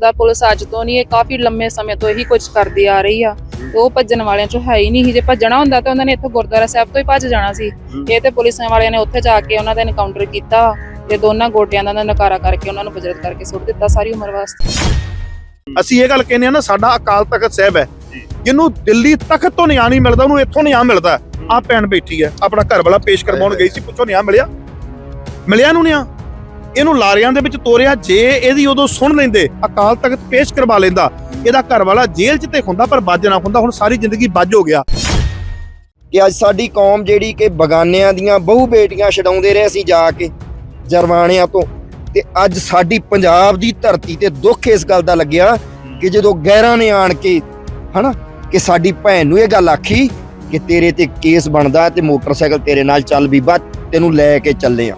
ਦਾ police ਅੱਜ ਤੋਂ ਨਹੀਂ ਇਹ ਕਾਫੀ ਲੰਮੇ ਸਮੇਂ ਤੋਂ ਇਹੀ ਕੁਝ ਕਰਦੀ ਆ ਰਹੀ ਆ। ਉਹ ਭੱਜਣ ਵਾਲਿਆਂ ਚੋਂ ਹੈ ਹੀ ਨਹੀਂ। ਜੇ ਭੱਜਣਾ ਹੁੰਦਾ ਤਾਂ ਉਹਨਾਂ ਨੇ ਇੱਥੋਂ ਗੁਰਦੁਆਰਾ ਸਾਹਿਬ ਤੋਂ ਹੀ ਭੱਜ ਜਾਣਾ ਸੀ। ਇਹ ਤੇ ਪੁਲਿਸ ਵਾਲਿਆਂ ਨੇ ਉੱਥੇ ਜਾ ਕੇ ਉਹਨਾਂ ਦਾ ਐਨਕਾਊਂਟਰ ਕੀਤਾ। ਤੇ ਦੋਨਾਂ ਗੋਡਿਆਂ ਦਾ ਨਕਾਰਾ ਕਰਕੇ ਉਹਨਾਂ ਨੂੰ ਬਜਰਤ ਕਰਕੇ ਸੁੱਟ ਦਿੱਤਾ ਸਾਰੀ ਉਮਰ ਵਾਸਤੇ। ਅਸੀਂ ਇਹ ਗੱਲ ਕਹਿੰਦੇ ਆ ਨਾ ਸਾਡਾ ਅਕਾਲ ਤਖਤ ਸਾਹਿਬ ਹੈ। ਜਿਹਨੂੰ ਦਿੱਲੀ ਤਖਤ ਤੋਂ ਨਿਆਂ ਨਹੀਂ ਮਿਲਦਾ ਉਹਨੂੰ ਇੱਥੋਂ ਨਿਆਂ ਮਿਲਦਾ। ਆ ਭੈਣ ਬੈਠੀ ਹੈ ਆਪਣਾ ਘਰ ਵਾਲਾ ਪੇਸ਼ ਕਰਵਾਉਣ ਗਈ ਸੀ ਪੁੱਛੋ ਨਿਆਂ ਮਿਲਿਆ? ਮਿਲਿਆ ਨੂੰ ਨਿਆਂ? ਇਹਨੂੰ ਲਾਰਿਆਂ ਦੇ ਵਿੱਚ ਤੋਰਿਆ, ਜੇ ਇਹਦੀ ਉਦੋਂ ਸੁਣ ਲੈਂਦੇ, ਅਕਾਲ ਤਖਤ ਪੇਸ਼ ਕਰਵਾ ਲੈਂਦਾ। ਇਹਦਾ ਘਰ ਵਾਲਾ ਜੇਲ੍ਹ 'ਚ ਤੇ ਹੁੰਦਾ, ਪਰ ਬੱਜ ਨਾ ਹੁੰਦਾ, ਹੁਣ ਸਾਰੀ ਜ਼ਿੰਦਗੀ ਬੱਜ ਹੋ ਗਿਆ। ਕਿ ਅੱਜ ਸਾਡੀ ਕੌਮ ਜਿਹੜੀ ਕਿ ਬਗਾਨਿਆਂ ਦੀਆਂ ਬਹੁ ਬੇਟੀਆਂ ਛਡਾਉਂਦੇ ਰਹੇ ਅਸੀਂ ਜਾ ਕੇ, ਜਰਵਾਣਿਆਂ ਤੋਂ, ਤੇ ਅੱਜ ਸਾਡੀ ਪੰਜਾਬ ਦੀ ਧਰਤੀ ਤੇ ਦੁੱਖ ਇਸ ਗੱਲ ਦਾ ਲੱਗਿਆ ਕਿ ਜਦੋਂ ਗੈਰਾਂ ਨੇ ਆਣ ਕੇ, ਹਨਾ, ਕਿ ਸਾਡੀ ਭੈਣ ਨੂੰ ਇਹ ਗੱਲ ਆਖੀ ਕਿ ਤੇਰੇ ਤੇ ਕੇਸ ਬਣਦਾ ਤੇ ਮੋਟਰਸਾਈਕਲ ਤੇਰੇ ਨਾਲ ਚੱਲ ਬੀਬਾ, ਤੈਨੂੰ ਲੈ ਕੇ ਚੱਲੇ ਆ।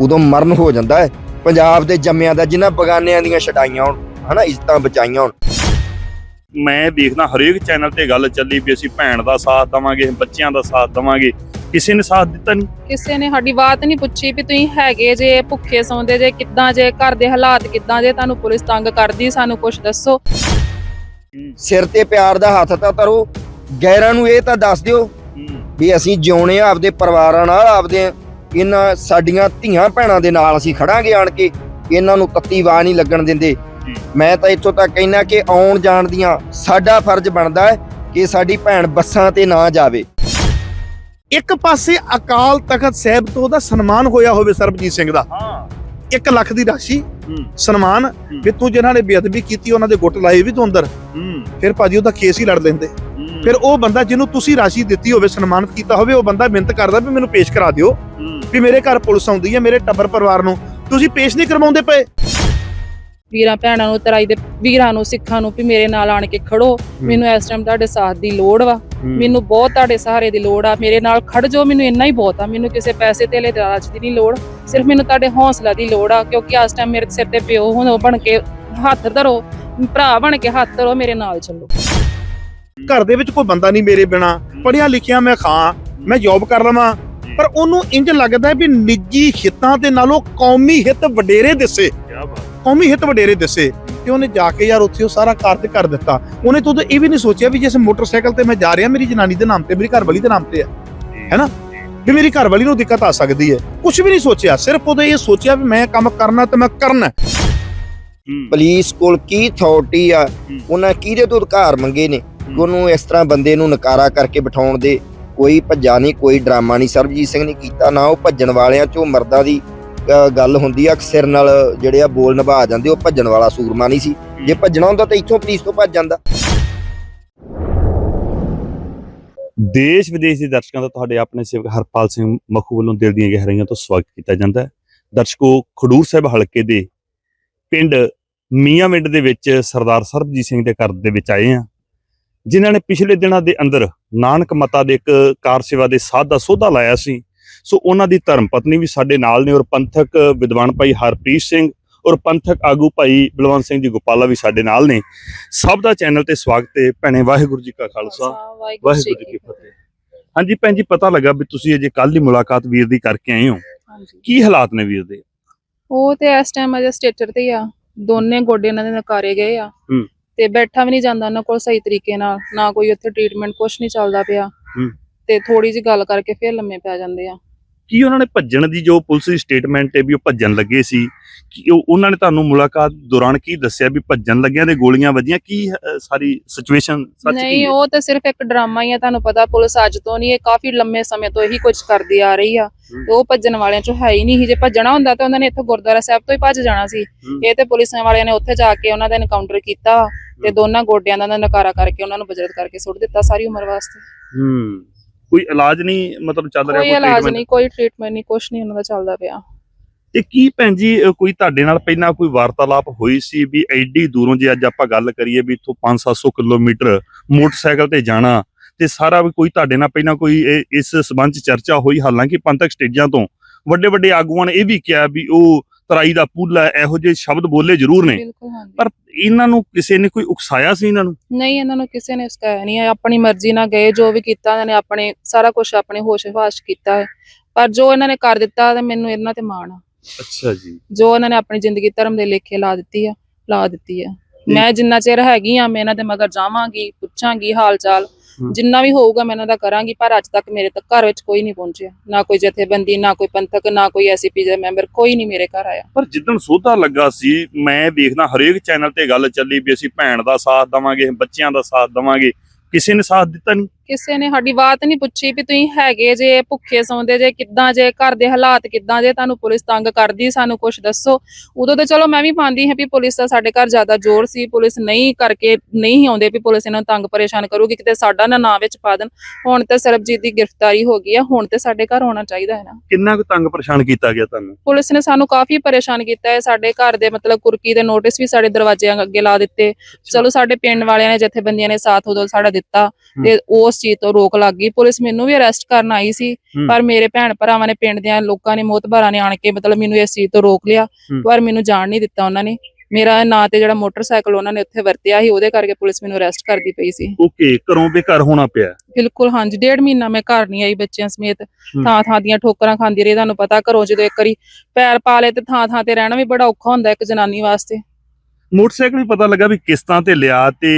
ਉਦੋਂ ਮਰਨ ਹੋ ਜਾਂਦਾ ਹੈ। ਪੰਜਾਬ ਦੇ ਜੰਮਿਆਂ ਦਾ ਜਿਨ੍ਹਾਂ ਬਗਾਨਿਆਂ ਦੀਆਂ ਛਡਾਈਆਂ ਹੋਣ ਹਨਾ ਇੱਜ਼ਤਾਂ ਬਚਾਈਆਂ ਹੋਣ। ਮੈਂ ਦੇਖਦਾ ਹਰੇਕ ਚੈਨਲ ਤੇ ਗੱਲ ਚੱਲੀ ਵੀ ਅਸੀਂ ਭੈਣ ਦਾ ਸਾਥ ਦਵਾਂਗੇ ਬੱਚਿਆਂ ਦਾ ਸਾਥ ਦਵਾਂਗੇ। ਕਿਸੇ ਨੇ ਸਾਥ ਦਿੱਤਾ ਨਹੀਂ। ਕਿਸੇ ਨੇ ਸਾਡੀ ਬਾਤ ਨਹੀਂ ਪੁੱਛੀ ਵੀ ਤੁਸੀਂ ਹੈਗੇ ਜੇ ਭੁੱਖੇ ਸੌਂਦੇ ਜੇ ਕਿੱਦਾਂ ਜੇ ਘਰ ਦੇ ਹਾਲਾਤ ਕਿੱਦਾਂ ਜੇ ਤੁਹਾਨੂੰ ਪੁਲਿਸ ਤੰਗ ਕਰਦੀ ਸਾਨੂੰ ਕੁਝ ਦੱਸੋ। ਸਿਰ ਤੇ ਪਿਆਰ ਦਾ ਹੱਥ ਤਾਂ ਧਰੋ ਗੈਰਾਂ ਨੂੰ ਇਹ ਤਾਂ ਦੱਸ ਦਿਓ ਵੀ ਅਸੀਂ ਜਿਉਣੇ ਆ ਆਪਦੇ ਪਰਿਵਾਰਾਂ ਨਾਲ ਆਪਦੇ ਇਹਨਾਂ ਸਾਡੀਆਂ ਧੀਆਂ ਭੈਣਾਂ ਦੇ ਨਾਲ ਅਸੀਂ ਖੜਾਂਗੇ ਆਣ ਕੇ ਇਹਨਾਂ ਨੂੰ ਤੱਤੀ ਵਾਹ ਨਹੀਂ ਲੱਗਣ ਦਿੰਦੇ। ਮੈਂ ਤਾਂ ਇੱਥੋਂ ਤੱਕ ਕਹਿਣਾ ਕਿ ਆਉਣ ਜਾਣ ਦੀਆਂ ਸਾਡਾ ਫਰਜ਼ ਬਣਦਾ ਹੈ ਕਿ ਸਾਡੀ ਭੈਣ ਬੱਸਾਂ ਤੇ ਨਾ ਜਾਵੇ। ਇੱਕ ਪਾਸੇ ਅਕਾਲ ਤਖਤ ਸਾਹਿਬ ਤੋਂ ਉਹਦਾ ਸਨਮਾਨ ਹੋਇਆ ਹੋਵੇ ਸਰਬਜੀਤ ਸਿੰਘ ਦਾ। ਹਾਂ। 1 ਲੱਖ ਦੀ ਰਾਸ਼ੀ ਸਨਮਾਨ ਵੀ ਤੂੰ ਜਿਨ੍ਹਾਂ ਨੇ ਬੇਅਦਬੀ ਕੀਤੀ ਉਹਨਾਂ ਦੇ ਗੁੱਟ ਲਾਏ ਵੀ ਤੂੰ ਅੰਦਰ। ਹੂੰ। ਫਿਰ ਭਾਜੀ ਉਹਦਾ ਕੇਸ ਹੀ ਲੜ ਲੈਂਦੇ। ਫਿਰ ਉਹ ਬੰਦਾ ਜਿਹਨੂੰ ਤੁਸੀਂ ਰਾਸ਼ੀ ਦਿੱਤੀ ਹੋਵੇ ਸਨਮਾਨਿਤ ਕੀਤਾ ਹੋਵੇ ਉਹ ਬੰਦਾ ਮਿਹਨਤ ਕਰਦਾ ਵੀ ਮੈਨੂੰ ਪੇਸ਼ ਕਰਾ ਦਿਓ। ਵੀ ਮੇਰੇ ਘਰ ਪੁਲਿਸ ਆਉਂਦੀ ਹੈ ਮੇਰੇ ਟੱਬਰ ਪਰਿਵਾਰ ਨੂੰ। ਤੁਸੀਂ ਪੇਸ਼ ਨਹੀਂ ਕਰਵਾਉਂਦੇ ਪਏ। ਵੀਰਾਂ ਭੈਣਾਂ ਨੂੰ ਤਰਾਈ ਦੇ ਵੀਰਾਂ ਨੂੰ ਸਿੱਖਾਂ ਨੂੰ ਵੀ ਮੇਰੇ ਨਾਲ ਆਣ ਕੇ ਖੜੋ। ਮੈਨੂੰ ਇਸ ਟਾਈਮ ਤੁਹਾਡੇ ਸਾਥ ਦੀ ਲੋੜ ਵਾ। ਮੈਨੂੰ ਬਹੁਤ ਤੁਹਾਡੇ ਸਹਾਰੇ ਦੀ ਲੋੜ ਆ। ਮੇਰੇ ਨਾਲ ਖੜ ਜਾਓ ਮੈਨੂੰ ਇੰਨਾ ਹੀ ਬਹੁਤ ਆ। ਮੈਨੂੰ ਕਿਸੇ ਪੈਸੇ ਤੇ ਲਾਲਚ ਦੀ ਨਹੀਂ ਲੋੜ। ਸਿਰਫ ਮੈਨੂੰ ਤੁਹਾਡੇ ਹੌਸਲਾ ਦੀ ਲੋੜ ਆ ਕਿਉਂਕਿ ਇਸ ਟਾਈਮ ਮੇਰੇ ਸਿਰ ਤੇ ਪਿਓ ਹੁਣ ਉਹ ਬਣ ਕੇ ਹੱਥ ਧਰੋ। ਭਰਾ ਬਣ ਕੇ ਹੱਥ ਧਰੋ ਮੇਰੇ ਨਾਲ ਚੱਲੋ। ਘਰ ਦੇ ਵਿੱਚ ਕੋਈ ਬੰਦਾ ਨਹੀਂ ਮੇਰੇ ਬਿਨਾ। ਪੜਿਆ ਲਿਖਿਆ ਮੈਂ ਖਾਂ ਮੈਂ ਜੌਬ ਕਰ ਲਵਾਂ। ਪਰ ਉਹਨੂੰ ਇੰਜ ਲੱਗਦਾ ਵੀ ਨਿੱਜੀ ਹਿੱਤਾਂ ਦੇ ਨਾਲੋਂ ਕੌਮੀ ਹਿੱਤ ਵਡੇਰੇ ਦਿਸੇ। ਕੌਮੀ ਹਿੱਤ ਵਡੇਰੇ ਦਿਸੇ। ਤੇ ਉਹਨੇ ਜਾ ਕੇ ਯਾਰ ਉੱਥੇ ਉਹ ਸਾਰਾ ਕਾਰਜ ਕਰ ਦਿੱਤਾ। ਉਹਨੇ ਤਾਂ ਇਹ ਵੀ ਨਹੀਂ ਸੋਚਿਆ ਵੀ ਜਿਸ ਮੋਟਰਸਾਈਕਲ ਤੇ ਮੈਂ ਜਾ ਰਿਹਾ ਮੇਰੀ ਜਨਾਨੀ ਦੇ ਨਾਮ ਤੇ ਮੇਰੀ ਘਰਵਾਲੀ ਦੇ ਨਾਮ ਤੇ ਹੈ ਹੈਨਾ? ਵੀ ਮੇਰੀ ਘਰਵਾਲੀ ਨੂੰ ਦਿੱਕਤ ਆ ਸਕਦੀ ਹੈ। ਕੁਝ ਵੀ ਨਹੀਂ ਸੋਚਿਆ। ਸਿਰਫ ਉਹਦੇ ਇਹ ਸੋਚਿਆ ਵੀ ਮੈਂ ਕੰਮ ਕਰਨਾ ਤੇ ਮੈਂ ਕਰਨਾ। ਪੁਲਿਸ ਕੋਲ ਕੀ ਅਥਾਰਟੀ ਆ? ਉਹਨਾਂ ਕਿਹਦੇ ਤੋਂ ਅਧਿਕਾਰ ਮੰਗੇ ਨੇ? ਕਿ ਉਹਨੂੰ ਇਸ ਤਰ੍ਹਾਂ ਬੰਦੇ ਨੂੰ ਨਕਾਰਾ ਕਰਕੇ ਬਿਠਾਉਣ ਦੇ ਕੋਈ ਭੱਜਾ ਨਹੀਂ ਕੋਈ ਡਰਾਮਾ ਨਹੀਂ। ਸਰਬਜੀਤ ਸਿੰਘ ਨੇ ਕੀਤਾ ਨਾ ਉਹ ਭੱਜਣ ਵਾਲਿਆਂ ਚੋਂ ਮਰਦਾਂ ਦੀ ਗੱਲ ਹੁੰਦੀ ਆ ਸਿਰ ਨਾਲ ਜਿਹੜੇ ਆ ਬੋਲ ਨਿਭਾ ਜਾਂਦੇ ਉਹ ਭੱਜਣ ਵਾਲਾ ਸੂਰਮਾ ਨਹੀਂ ਸੀ। ਜੇ ਭੱਜਣਾ ਹੁੰਦਾ ਤਾਂ ਇੱਥੋਂ ਪੁਲਿਸ ਤੋਂ ਭੱਜ ਜਾਂਦਾ। ਦੇਸ਼ ਵਿਦੇਸ਼ ਦੇ ਦਰਸ਼ਕਾਂ ਦਾ ਤੁਹਾਡੇ ਆਪਣੇ ਸੇਵਕ ਹਰਪਾਲ ਸਿੰਘ ਮਖੂ ਵੱਲੋਂ ਦਿਲ ਦੀਆਂ ਗਹਿਰਾਈਆਂ ਤੋਂ ਸਵਾਗਤ ਕੀਤਾ ਜਾਂਦਾ ਹੈ। ਦਰਸ਼ਕੋ ਖਡੂਰ ਸਾਹਿਬ ਹਲਕੇ ਦੇ ਪਿੰਡ ਮੀਆਂਵਿੰਡ ਦੇ ਵਿੱਚ ਸਰਦਾਰ ਸਰਬਜੀਤ ਸਿੰਘ ਦੇ ਘਰ ਦੇ ਵਿੱਚ ਆਏ ਆ ਜਿਨ੍ਹਾਂ ਨੇ ਪਿਛਲੇ ਦਿਨਾਂ ਦੇ ਅੰਦਰ ਨਾਨਕ ਮਤਾ ਦੇ ਇੱਕ ਕਾਰ ਸੇਵਾ ਦੇ ਸਾਧ ਦਾ ਸੋਧਾ ਲਾਇਆ ਸੀ। ਸੋ ਉਹਨਾਂ ਦੀ ਧਰਮ ਪਤਨੀ ਵੀ ਸਾਡੇ ਨਾਲ ਨੇ ਔਰ ਪੰਥਕ ਵਿਦਵਾਨ ਭਾਈ ਹਰਪ੍ਰੀਤ ਸਿੰਘ ਔਰ ਪੰਥਕ ਆਗੂ ਭਾਈ ਬਲਵੰਤ ਸਿੰਘ ਜੀ ਗੋਪਾਲਾ ਵੀ ਸਾਡੇ ਨਾਲ ਨੇ। ਸਭ ਦਾ ਚੈਨਲ ਤੇ ਸਵਾਗਤ ਹੈ ਭੈਣੇ ਵਾਹਿਗੁਰੂ ਜੀ ਕਾ ਖਾਲਸਾ ਵਾਹਿਗੁਰੂ ਜੀ ਕੀ ਫਤਿਹ। ਹਾਂਜੀ ਭੈਣ ਜੀ ਪਤਾ ਲੱਗਾ ਵੀ ਤੁਸੀਂ ਅਜੇ ਕੱਲ ਹੀ ਮੁਲਾਕਾਤ ਵੀਰ ਦੀ ਕਰਕੇ ਆਏ ਹੋ। ਕੀ ਹਾਲਾਤ ਨੇ ਵੀਰ ਦੇ? ਉਹ ਤੇ ਇਸ ਟਾਈਮ ਅਜੇ ਸਟੇਟਰ ਤੇ ਆ। ਦੋਨੇ ਗੋਡੇ ਇਹਨਾਂ ਦੇ ਨਕਾਰੇ ਗਏ ਆ। ਹੂੰ। ਤੇ ਬੈਠਾ ਵੀ ਨਹੀਂ ਜਾਂਦਾ ਉਹਨਾਂ ਕੋਲ ਸਹੀ ਤਰੀਕੇ ਨਾਲ ਨਾ ਕੋਈ ਉੱਥੇ ਟ੍ਰੀਟਮੈਂਟ ਕੁਝ ਨਹੀਂ ਚੱਲਦਾ ਪਿਆ ਹੂੰ। ਤੇ ਥੋੜੀ ਜੀ ਗੱਲ ਕਰਕੇ ਫਿਰ ਲੰਮੇ ਪੈ ਜਾਂਦੇ ਆ ਕੀ ਉਹਨਾਂ ਨੇ ਭੱਜਣ ਦੀ ਜੋ ਪੁਲਿਸ ਦੀ ਸਟੇਟਮੈਂਟ ਹੈ ਵੀ ਉਹ ਭੱਜਣ ਲੱਗੇ ਸੀ? ਕੀ ਉਹ ਉਹਨਾਂ ਨੇ ਤੁਹਾਨੂੰ ਮੁਲਾਕਾਤ ਦੌਰਾਨ ਕੀ ਦੱਸਿਆ ਵੀ ਭੱਜਣ ਲੱਗਿਆਂ ਦੇ ਗੋਲੀਆਂ ਵੱਜੀਆਂ? ਕੀ ਸਾਰੀ ਸਿਚੁਏਸ਼ਨ ਸੱਚ ਕੀ ਨਹੀਂ ਉਹ ਤੇ ਸਿਰਫ ਇੱਕ ਡਰਾਮਾ ਹੀ ਆ ਤੁਹਾਨੂੰ ਪਤਾ ਪੁਲਿਸ ਅੱਜ ਤੋਂ ਨਹੀਂ ਇਹ ਕਾਫੀ ਲੰਮੇ ਸਮੇਂ ਤੋਂ ਇਹੀ ਕੁਝ ਕਰਦੀ ਆ ਰਹੀ ਆ। ਤੇ ਉਹ ਭੱਜਣ ਵਾਲਿਆਂ ਚੋਂ ਹੈ ਹੀ ਨਹੀਂ। ਜੇ ਭੱਜਣਾ ਹੁੰਦਾ ਤਾਂ ਉਹਨਾਂ ਨੇ ਇੱਥੋਂ ਗੁਰਦੁਆਰਾ ਸਾਹਿਬ ਤੋਂ ਹੀ ਭੱਜ ਜਾਣਾ ਸੀ। ਇਹ ਤੇ ਪੁਲਿਸ ਵਾਲਿਆਂ ਨੇ ਉੱਥੇ ਜਾ ਕੇ ਉਹਨਾਂ ਦਾ ਐਨਕਾਊਂਟਰ ਕੀਤਾ ਤੇ ਦੋਨਾਂ ਗੋਡਿਆਂ ਦਾ ਨਕਾਰਾ ਕਰਕੇ ਉਹਨਾਂ ਨੂੰ ਬਜਰਤ ਕਰਕੇ ਸੁੱਟ ਦਿੱਤਾ ਸਾਰੀ ਉਮਰ ਵਾਸਤੇ। ਹੂੰ। ਕੋਈ ਇਲਾਜ ਨਹੀਂ ਮਤਲਬ ਚੱਲ ਰਿਹਾ ਕੋਈ ਇਲਾਜ? ਨਹੀਂ ਕੋਈ ਟ੍ਰੀਟਮੈਂਟ ਨਹੀਂ ਕੁਝ ਨਹੀਂ ਉਹਨਾਂ ਦਾ ਚੱਲਦਾ ਪਿਆ। ਤੇ ਕੀ ਭੈਣ ਜੀ ਕੋਈ ਤੁਹਾਡੇ ਨਾਲ ਪਹਿਲਾਂ ਕੋਈ ਵਾਰਤਾਲਾਪ ਹੋਈ ਸੀ ਵੀ ਐਡੀ ਦੂਰੋਂ ਜੇ ਅੱਜ ਆਪਾਂ ਗੱਲ ਕਰੀਏ ਵੀ ਇੱਥੋਂ 5-700 ਕਿਲੋਮੀਟਰ ਮੋਟਰਸਾਈਕਲ ਤੇ ਜਾਣਾ ਤੇ ਸਾਰਾ ਵੀ ਕੋਈ ਤੁਹਾਡੇ ਨਾਲ ਪਹਿਲਾਂ ਕੋਈ ਇਸ ਸਬੰਧ ਚ ਚਰਚਾ ਹੋਈ? ਹਾਲਾਂਕਿ ਪੰਥਕ ਸਟੇਜਾਂ ਤੋਂ ਵੱਡੇ ਵੱਡੇ ਆਗੂਆਂ ਨੇ ਇਹ ਵੀ ਕਿਹਾ ਵੀ ਉਹ ਤਰਾਈ ਦਾ ਪੁੱਲ ਹੈ ਇਹੋ ਜਿਹੇ ਸ਼ਬਦ ਬੋਲੇ ਜ਼ਰੂਰ ਨੇ। ਪਰ ਇਹਨਾਂ ਨੂੰ ਕਿਸੇ ਨੇ ਕੋਈ ਉਕਸਾਇਆ ਸੀ ਇਹਨਾਂ ਨੂੰ? ਨਹੀਂ ਇਹਨਾਂ ਨੂੰ ਕਿਸੇ ਨੇ ਸਿਖਾਇਆ ਨਹੀਂ ਹੈ। ਆਪਣੀ ਮਰਜ਼ੀ ਨਾਲ ਗਏ ਜੋ ਵੀ ਕੀਤਾ ਇਹਨਾਂ ਨੇ ਆਪਣੇ ਸਾਰਾ ਕੁਝ ਆਪਣੇ ਹੋਸ਼ ਹਵਾਸ 'ਚ ਕੀਤਾ ਹੈ। ਪਰ ਜੋ ਇਹਨਾਂ ਨੇ ਕਰ ਦਿੱਤਾ ਤੇ ਮੈਨੂੰ ਇਹਨਾਂ ਤੇ ਮਾਣ ਆ। ਅੱਛਾ ਜੀ। ਜੋ ਇਹਨਾਂ ਨੇ ਆਪਣੀ ਜ਼ਿੰਦਗੀ ਧਰਮ ਦੇ ਲੇਖੇ ਲਾ ਦਿੱਤੀ ਆ ਲਾ ਦਿੱਤੀ ਆ। ਮੈਂ ਜਿੰਨਾ ਚਿਰ ਹੈਗੀ ਆ ਮੈਂ ਇਹਨਾਂ ਦੇ ਮਗਰ ਜਾਵਾਂਗੀ ਪੁੱਛਾਂਗੀ ਹਾਲ ਚਾਲ। ਜਿੰਨਾ ਵੀ ਹੋਊਗਾ ਮੈਂ ਇਹਨਾਂ ਦਾ ਕਰਾਂਗੀ ਪਰ ਅੱਜ ਤੱਕ ਮੇਰੇ ਤੱਕ ਘਰ ਵਿੱਚ ਕੋਈ ਨਹੀਂ ਪਹੁੰਚਿਆ। ਨਾ ਕੋਈ ਜਥੇਬੰਦੀ ਨਾ ਕੋਈ ਪੰਥਕ ਨਾ ਕੋਈ ਐਸਪੀ ਦੇ ਮੈਂਬਰ ਕੋਈ ਨਹੀਂ ਮੇਰੇ ਘਰ ਆਇਆ। ਪਰ ਜਿੱਦਣ ਸੋਧਾ ਲੱਗਾ ਸੀ ਮੈਂ ਵੇਖਦਾ ਹਰੇਕ ਚੈਨਲ ਤੇ ਗੱਲ ਚੱਲੀ ਵੀ ਅਸੀਂ ਭੈਣ ਦਾ ਸਾਥ ਦਵਾਂਗੇ ਬੱਚਿਆਂ ਦਾ ਸਾਥ ਦਵਾਂਗੇ ਕਿਸੇ ਨੇ ਸਾਥ ਦਿੱਤਾ ਨਹੀਂ। ਕਿਸੇ ਨੇ ਸਾਡੀ ਬਾਤ ਨਹੀਂ ਪੁੱਛੀ ਵੀ ਤੁਸੀਂ ਹੈਗੇ ਜੇ ਭੁੱਖੇ ਸੌਂਦੇ ਜੇ ਕਿੱਦਾਂ ਜੇ ਘਰ ਦੇ ਹਾਲਾਤ ਕਿੱਦਾਂ ਜੇ ਤੁਹਾਨੂੰ ਪੁਲਿਸ ਤੰਗ ਕਰਦੀ ਸਾਨੂੰ ਕੁਝ ਦੱਸੋ। ਉਦੋਂ ਤੇ ਚਲੋ ਮੈਂ ਵੀ ਪਾਉਂਦੀ ਹਾਂ ਵੀ ਪੁਲਿਸ ਦਾ ਸਾਡੇ ਘਰ ਜ਼ਿਆਦਾ ਜ਼ੋਰ ਸੀ ਪੁਲਿਸ ਨਹੀਂ ਕਰਕੇ ਨਹੀਂ ਆਉਂਦੇ ਵੀ ਪੁਲਿਸ ਇਹਨਾਂ ਨੂੰ ਤੰਗ ਪਰੇਸ਼ਾਨ ਕਰੂਗੀ ਕਿਤੇ ਸਾਡਾ ਨਾ ਨਾਂ ਵਿੱਚ ਪਾ ਦੇਣ। ਹੁਣ ਤੇ ਸਰਬਜੀਤ ਦੀ ਗ੍ਰਿਫਤਾਰੀ ਹੋ ਗਈ ਆ ਹੁਣ ਤੇ ਸਾਡੇ ਘਰ ਆਉਣਾ ਚਾਹੀਦਾ ਹੈ ਨਾ। ਕਿੰਨਾ ਕੁ ਤੰਗ ਪਰੇਸ਼ਾਨ ਕੀਤਾ ਗਿਆ ਤੁਹਾਨੂੰ? ਪੁਲਿਸ ਨੇ ਸਾਨੂੰ ਕਾਫੀ ਪਰੇਸ਼ਾਨ ਕੀਤਾ ਹੈ ਸਾਡੇ ਘਰ ਦੇ ਮਤਲਬ ਕੁਰਕੀ ਦੇ ਨੋਟਿਸ ਵੀ ਸਾਡੇ ਦਰਵਾਜ਼ਿਆਂ ਅੱਗੇ ਲਾ ਦਿੱਤੇ। ਚਲੋ ਸਾਡੇ ਪਿੰਡ ਵਾਲਿਆਂ ਨੇ ਜਥੇਬੰਦੀਆਂ ਨੇ ਸਾਥ ਉਦੋਂ ਸਾਡਾ ਦਿੱਤਾ ਤੇ ਉਸ ਚੀਜ਼ ਤੋਂ ਰੋਕ ਲੱਗ ਗਈ। ਪੁਲਿਸ ਮੈਨੂੰ ਵੀ ਅਰੈਸਟ ਕਰਨ ਆਈ ਸੀ। ਪਰ ਮੇਰੇ ਭੈਣ ਭਰਾਵਾਂ ਨੇ ਪਿੰਡ ਦਿਆਂ ਲੋਕਾਂ ਨੇ ਮੋਤਬਾਰਾਂ ਨੇ ਆਣ ਕੇ ਮਤਲਬ ਮੈਨੂੰ ਇਸ ਚੀਜ਼ ਤੋਂ ਰੋਕ ਲਿਆ। ਪਰ ਮੈਨੂੰ ਜਾਣ ਨਹੀਂ ਦਿੱਤਾ ਉਹਨਾਂ ਨੇ। ਮੇਰਾ ਨਾਂ ਤੇ ਜਿਹੜਾ ਮੋਟਰਸਾਈਕਲ ਉਹਨਾਂ ਨੇ ਉੱਥੇ ਵਰਤਿਆ ਸੀ ਉਹਦੇ ਕਰਕੇ ਪੁਲਿਸ ਮੈਨੂੰ ਅਰੈਸਟ ਕਰਦੀ ਪਈ ਸੀ। ਓਕੇ ਘਰੋਂ ਬੇਘਰ ਹੋਣਾ ਪਿਆ? ਬਿਲਕੁਲ ਹਾਂਜੀ। ਡੇਢ ਮਹੀਨਾ ਮੈਂ ਘਰ ਨਹੀਂ ਆਈ ਬੱਚਿਆਂ ਸਮੇਤ। ਥਾਂ ਥਾਂ ਦੀਆਂ ਠੋਕਰਾਂ ਖਾਂਦੀ ਰਹੀ ਤੁਹਾਨੂੰ ਪਤਾ ਘਰੋਂ ਜਦੋਂ ਇੱਕ ਵਾਰੀ ਪੈਰ ਪਾ ਲਏ ਤੇ ਥਾਂ ਥਾਂ ਤੇ ਰਹਿਣਾ ਵੀ ਬੜਾ ਔਖਾ ਹੁੰਦਾ ਇੱਕ ਜਨਾਨੀ ਵਾਸਤੇ। ਮੋਟਰਸਾਈਕਲ ਵੀ ਪਤਾ ਲੱਗਾ ਵੀ ਕਿਸ਼ਤਾਂ ਤੇ ਲਿਆ ਤੇ